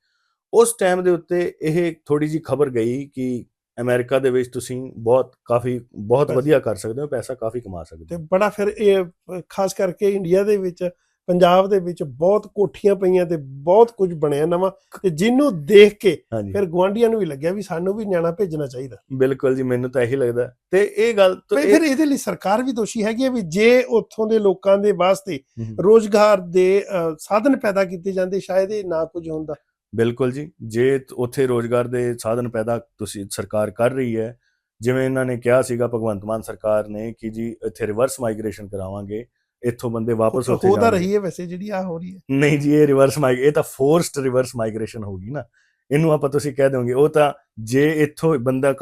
ਉਸ ਟਾਈਮ ਦੇ ਉੱਤੇ ਇਹ ਥੋੜੀ ਜੀ ਖਬਰ ਗਈ ਕਿ ਅਮਰੀਕਾ ਦੇ ਵਿੱਚ ਤੁਸੀਂ ਬਹੁਤ ਕਾਫੀ ਬਹੁਤ ਵਧੀਆ ਕਰ ਸਕਦੇ ਹੋ ਪੈਸਾ ਕਾਫੀ ਕਮਾ ਸਕਦੇ ਤੇ ਹੋ। ਬੜਾ ਫਿਰ ਇਹ ਖਾਸ ਕਰਕੇ ਇੰਡੀਆ ਦੇ ਵਿੱਚ ਪੰਜਾਬ ਦੇ ਵਿੱਚ ਬਹੁਤ ਕੋਠੀਆਂ ਪਈਆਂ ਤੇ ਬਹੁਤ ਕੁਝ ਬਣਿਆ ਨਵਾਂ ਤੇ ਜਿਹਨੂੰ ਦੇਖ ਕੇ ਫਿਰ ਗਵਾਂਢੀਆਂ ਨੂੰ ਵੀ ਲੱਗਿਆ ਵੀ ਸਾਨੂੰ ਵੀ ਨਿਆਣਾ ਭੇਜਣਾ ਚਾਹੀਦਾ। ਬਿਲਕੁਲ ਜੀ ਮੈਨੂੰ ਤਾਂ ਇਹੀ ਲੱਗਦਾ। ਤੇ ਇਹ ਗੱਲ ਫਿਰ ਇਹਦੇ ਲਈ ਸਰਕਾਰ ਵੀ ਦੋਸ਼ੀ ਹੈਗੀ ਹੈ ਵੀ ਜੇ ਉੱਥੋਂ ਦੇ ਲੋਕਾਂ ਦੇ ਵਾਸਤੇ ਰੋਜ਼ਗਾਰ ਦੇ ਸਾਧਨ ਪੈਦਾ ਕੀਤੇ ਜਾਂਦੇ ਸ਼ਾਇਦ ਇਹ ਨਾ ਕੁਝ ਹੁੰਦਾ। ਬਿਲਕੁਲ ਜੀ ਜੇ ਉੱਥੇ ਰੋਜ਼ਗਾਰ ਦੇ ਸਾਧਨ ਪੈਦਾ ਤੁਸੀਂ ਸਰਕਾਰ ਕਰ ਰਹੀ ਹੈ ਜਿਵੇਂ ਇਹਨਾਂ ਨੇ ਕਿਹਾ ਸੀਗਾ ਭਗਵੰਤ ਮਾਨ ਸਰਕਾਰ ਨੇ ਕਿ ਜੀ ਇੱਥੇ ਰਿਵਰਸ ਮਾਈਗ੍ਰੇਸ਼ਨ ਕਰਾਵਾਂਗੇ ਇੱਥੋਂ ਬੰਦੇ ਵਾਪਸ ਉੱਥੇ ਹੋ ਤਾਂ। ਰਹੀ ਹੈ ਵੈਸੇ ਜਿਹੜੀ ਆ ਹੋ ਰਹੀ ਹੈ। ਨਹੀਂ ਜੀ ਇਹ ਰਿਵਰਸ ਮਾਈਗ ਇਹ ਤਾਂ ਫੋਰਸਡ ਰਿਵਰਸ ਮਾਈਗ੍ਰੇਸ਼ਨ ਹੋਗੀ ਨਾ। ਇਹਨੂੰ ਆਪਾਂ ਤੁਸੀਂ ਕਹਿ ਦੋਗੇ ਉਹ ਤਾਂ ਜੇ ਇੱਥੋਂ ਬੰਦਾ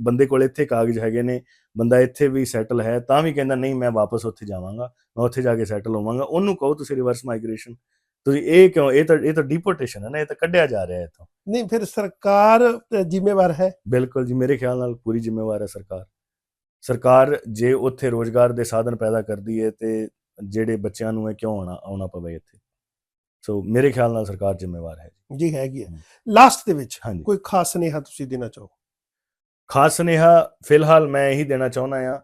ਬੰਦੇ ਕੋਲ ਇੱਥੇ ਕਾਗਜ਼ ਹੈਗੇ ਨੇ ਬੰਦਾ ਇੱਥੇ ਵੀ ਸੈਟਲ ਹੈ ਤਾਂ ਵੀ ਕਹਿੰਦਾ ਨਹੀਂ ਮੈਂ ਵਾਪਸ ਉੱਥੇ ਜਾਵਾਂਗਾ ਮੈਂ ਉੱਥੇ ਜਾ ਕੇ ਸੈਟਲ ਹੋਵਾਂਗਾ। ਉਹਨੂੰ ਕਹੋ ਤੁਸੀਂ ਰਿਵਰਸ ਮਾਈਗ੍ਰੇਸ਼ਨ ਤੁਸੀਂ ਇਹ ਕਿਉਂ ਇਹ ਤਾਂ ਇਹ ਤਾਂ ਡਿਪੋਰਟੇਸ਼ਨ ਹੈ ਨਾ ਇਹ ਤਾਂ ਕੱਢਿਆ ਜਾ ਰਿਹਾ ਹੈ ਇੱਥੋਂ। ਨਹੀਂ ਫਿਰ ਸਰਕਾਰ ਜ਼ਿੰਮੇਵਾਰ ਹੈ। ਬਿਲਕੁਲ ਜੀ ਮੇਰੇ ਖਿਆਲ ਨਾਲ ਪੂਰੀ ਜ਼ਿੰਮੇਵਾਰ ਹੈ ਸਰਕਾਰ। ਸਰਕਾਰ ਜੇ ਉੱਥੇ ਰੋਜ਼ਗਾਰ ਦੇ ਸਾਧਨ ਪੈਦਾ ਕਰਦੀ ਹੈ ਤੇ ਜਿਹੜੇ ਬੱਚਿਆਂ ਨੂੰ ਹੈ ਕਿਉਂ ਆਉਣਾ ਆਉਣਾ ਪਵੇ ਇੱਥੇ? ਸੋ ਮੇਰੇ ਖਿਆਲ ਨਾਲ ਸਰਕਾਰ ਜ਼ਿੰਮੇਵਾਰ ਹੈ ਜੀ। ਹੈਗੀ ਹੈ। ਲਾਸਟ ਦੇ ਵਿੱਚ ਹਾਂਜੀ। ਕੋਈ ਖਾਸ ਸੁਨੇਹਾ ਤੁਸੀਂ ਦੇਣਾ ਚਾਹੋ? ਖਾਸ ਸੁਨੇਹਾ ਫਿਲਹਾਲ ਮੈਂ ਇਹੀ ਦੇਣਾ ਚਾਹੁੰਦਾ ਆ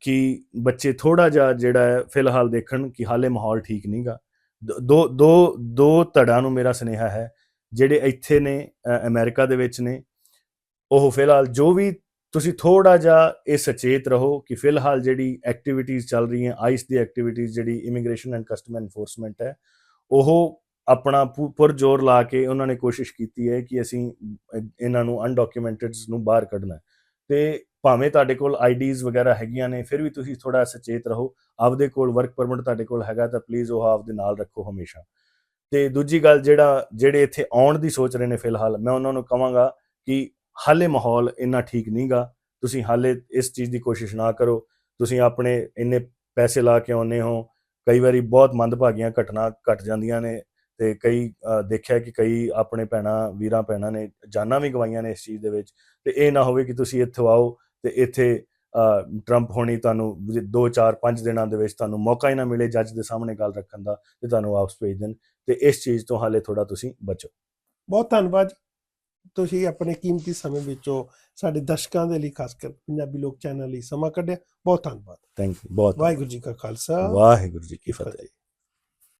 ਕਿ ਬੱਚੇ ਥੋੜਾ ਜਿਹਾ ਜਿਹੜਾ ਹੈ ਫਿਲਹਾਲ ਦੇਖਣ ਕਿ ਹਾਲੇ ਮਾਹੌਲ ਠੀਕ ਨਹੀਂਗਾ ਦੋ ਦੋ ਦੋ ਧੜਾਂ ਨੂੰ ਮੇਰਾ ਸੁਨੇਹਾ ਹੈ ਜਿਹੜੇ ਇੱਥੇ ਨੇ ਅਮਰੀਕਾ ਦੇ ਵਿੱਚ ਨੇ ਉਹ ਫਿਲਹਾਲ ਜੋ ਵੀ ਤੁਸੀਂ ਥੋੜਾ ਜਿਹਾ ਇਹ ਸਚੇਤ ਰਹੋ ਕਿ ਫਿਲਹਾਲ ਜਿਹੜੀ ਐਕਟੀਵਿਟੀਜ਼ ਚੱਲ ਰਹੀਆਂ ਆਈਸ ਦੀ ਐਕਟੀਵਿਟੀਜ਼ ਜਿਹੜੀ ਇਮੀਗ੍ਰੇਸ਼ਨ ਐਂਡ ਕਸਟਮ ਐਨਫੋਰਸਮੈਂਟ ਹੈ, ਉਹ ਆਪਣਾ ਪੁ- ਜ਼ੋਰ ਲਾ ਕੇ ਉਹਨਾਂ ਨੇ ਕੋਸ਼ਿਸ਼ ਕੀਤੀ ਹੈ ਕਿ ਅਸੀਂ ਇਹਨਾਂ ਨੂੰ ਅਨਡਾਕੂਮੈਂਟਡਸ ਨੂੰ ਬਾਹਰ ਕੱਢਣਾ ਹੈ। ਤੇ ਭਾਵੇਂ ਤੁਹਾਡੇ ਕੋਲ ਆਈਡੀਜ਼ ਵਗੈਰਾ ਹੈਗੀਆਂ ਨੇ, ਫਿਰ ਵੀ ਤੁਸੀਂ ਥੋੜਾ ਸਚੇਤ ਰਹੋ ਆਪਦੇ ਕੋਲ ਵਰਕ ਪਰਮਿਟ ਤੁਹਾਡੇ ਕੋਲ ਹੈਗਾ ਤਾਂ ਪਲੀਜ਼ ਉਹ ਆਪਦੇ ਨਾਲ ਰੱਖੋ ਹਮੇਸ਼ਾ ਤੇ ਦੂਜੀ ਗੱਲ ਜਿਹੜਾ, ਜਿਹੜੇ ਇੱਥੇ ਆਉਣ ਦੀ ਸੋਚ ਰਹੇ ਨੇ ਫਿਲਹਾਲ, ਮੈਂ ਉਹਨਾਂ ਨੂੰ ਕਹਾਂਗਾ ਕਿ ਹਾਲੇ ਮਾਹੌਲ ਇੰਨਾ ਠੀਕ ਨਹੀਂਗਾ। ਤੁਸੀਂ ਹਾਲੇ ਇਸ ਚੀਜ਼ ਦੀ ਕੋਸ਼ਿਸ਼ ਨਾ ਕਰੋ। ਤੁਸੀਂ ਆਪਣੇ ਇੰਨੇ ਪੈਸੇ ਲਾ ਕੇ ਆਉਨੇ ਹੋ। ਕਈ ਵਾਰੀ ਬਹੁਤ ਮੰਦਭਾਗੀਆਂ ਘਟਨਾ ਘਟ ਜਾਂਦੀਆਂ ਨੇ ਤੇ ਕਈ ਦੇਖਿਆ ਕਿ ਕਈ ਆਪਣੇ ਭੈਣਾਂ, ਵੀਰਾਂ ਭੈਣਾਂ ਨੇ ਜਾਨਾਂ ਵੀ ਗਵਾਈਆਂ ਨੇ ਇਸ ਚੀਜ਼ ਦੇ ਵਿੱਚ। ਤੇ ਇਹ ਨਾ ਹੋਵੇ ਕਿ ਤੁਸੀਂ ਇੱਥੇ ਆਓ ਤੇ ਇੱਥੇ ਟਰੰਪ ਹੋਣੀ ਤੁਹਾਨੂੰ 2 4 5 ਦਿਨਾਂ ਦੇ ਵਿੱਚ ਤੁਹਾਨੂੰ ਮੌਕਾ ਹੀ ਨਾ ਮਿਲੇ ਜੱਜ ਦੇ ਸਾਹਮਣੇ ਗੱਲ ਰੱਖਣ ਦਾ ਤੇ ਤੁਹਾਨੂੰ ਵਾਪਸ ਭੇਜ ਦੇਣ। ਤੇ ਇਸ ਚੀਜ਼ ਤੋਂ ਹਾਲੇ ਥੋੜਾ ਤੁਸੀਂ ਬਚੋ। ਬਹੁਤ ਧੰਨਵਾਦ ਜੀ। ਤੁਸੀਂ ਆਪਣੇ ਕੀਮਤੀ ਸਮੇਂ ਵਿੱਚੋਂ ਸਾਡੇ ਦਰਸ਼ਕਾਂ ਦੇ ਲਈ ਖਾਸ ਕਰ ਪੰਜਾਬੀ ਲੋਕ ਚੈਨਲ ਲਈ ਸਮਾਂ ਕੱਢਿਆ। ਬਹੁਤ ਧੰਨਵਾਦ। ਥੈਂਕ ਯੂ ਬਹੁਤ ਵਾਹਿਗੁਰੂ ਜੀ ਕਾ ਖਾਲਸਾ। ਵਾਹਿਗੁਰੂ ਜੀ ਕੀ ਫਤਿਹ।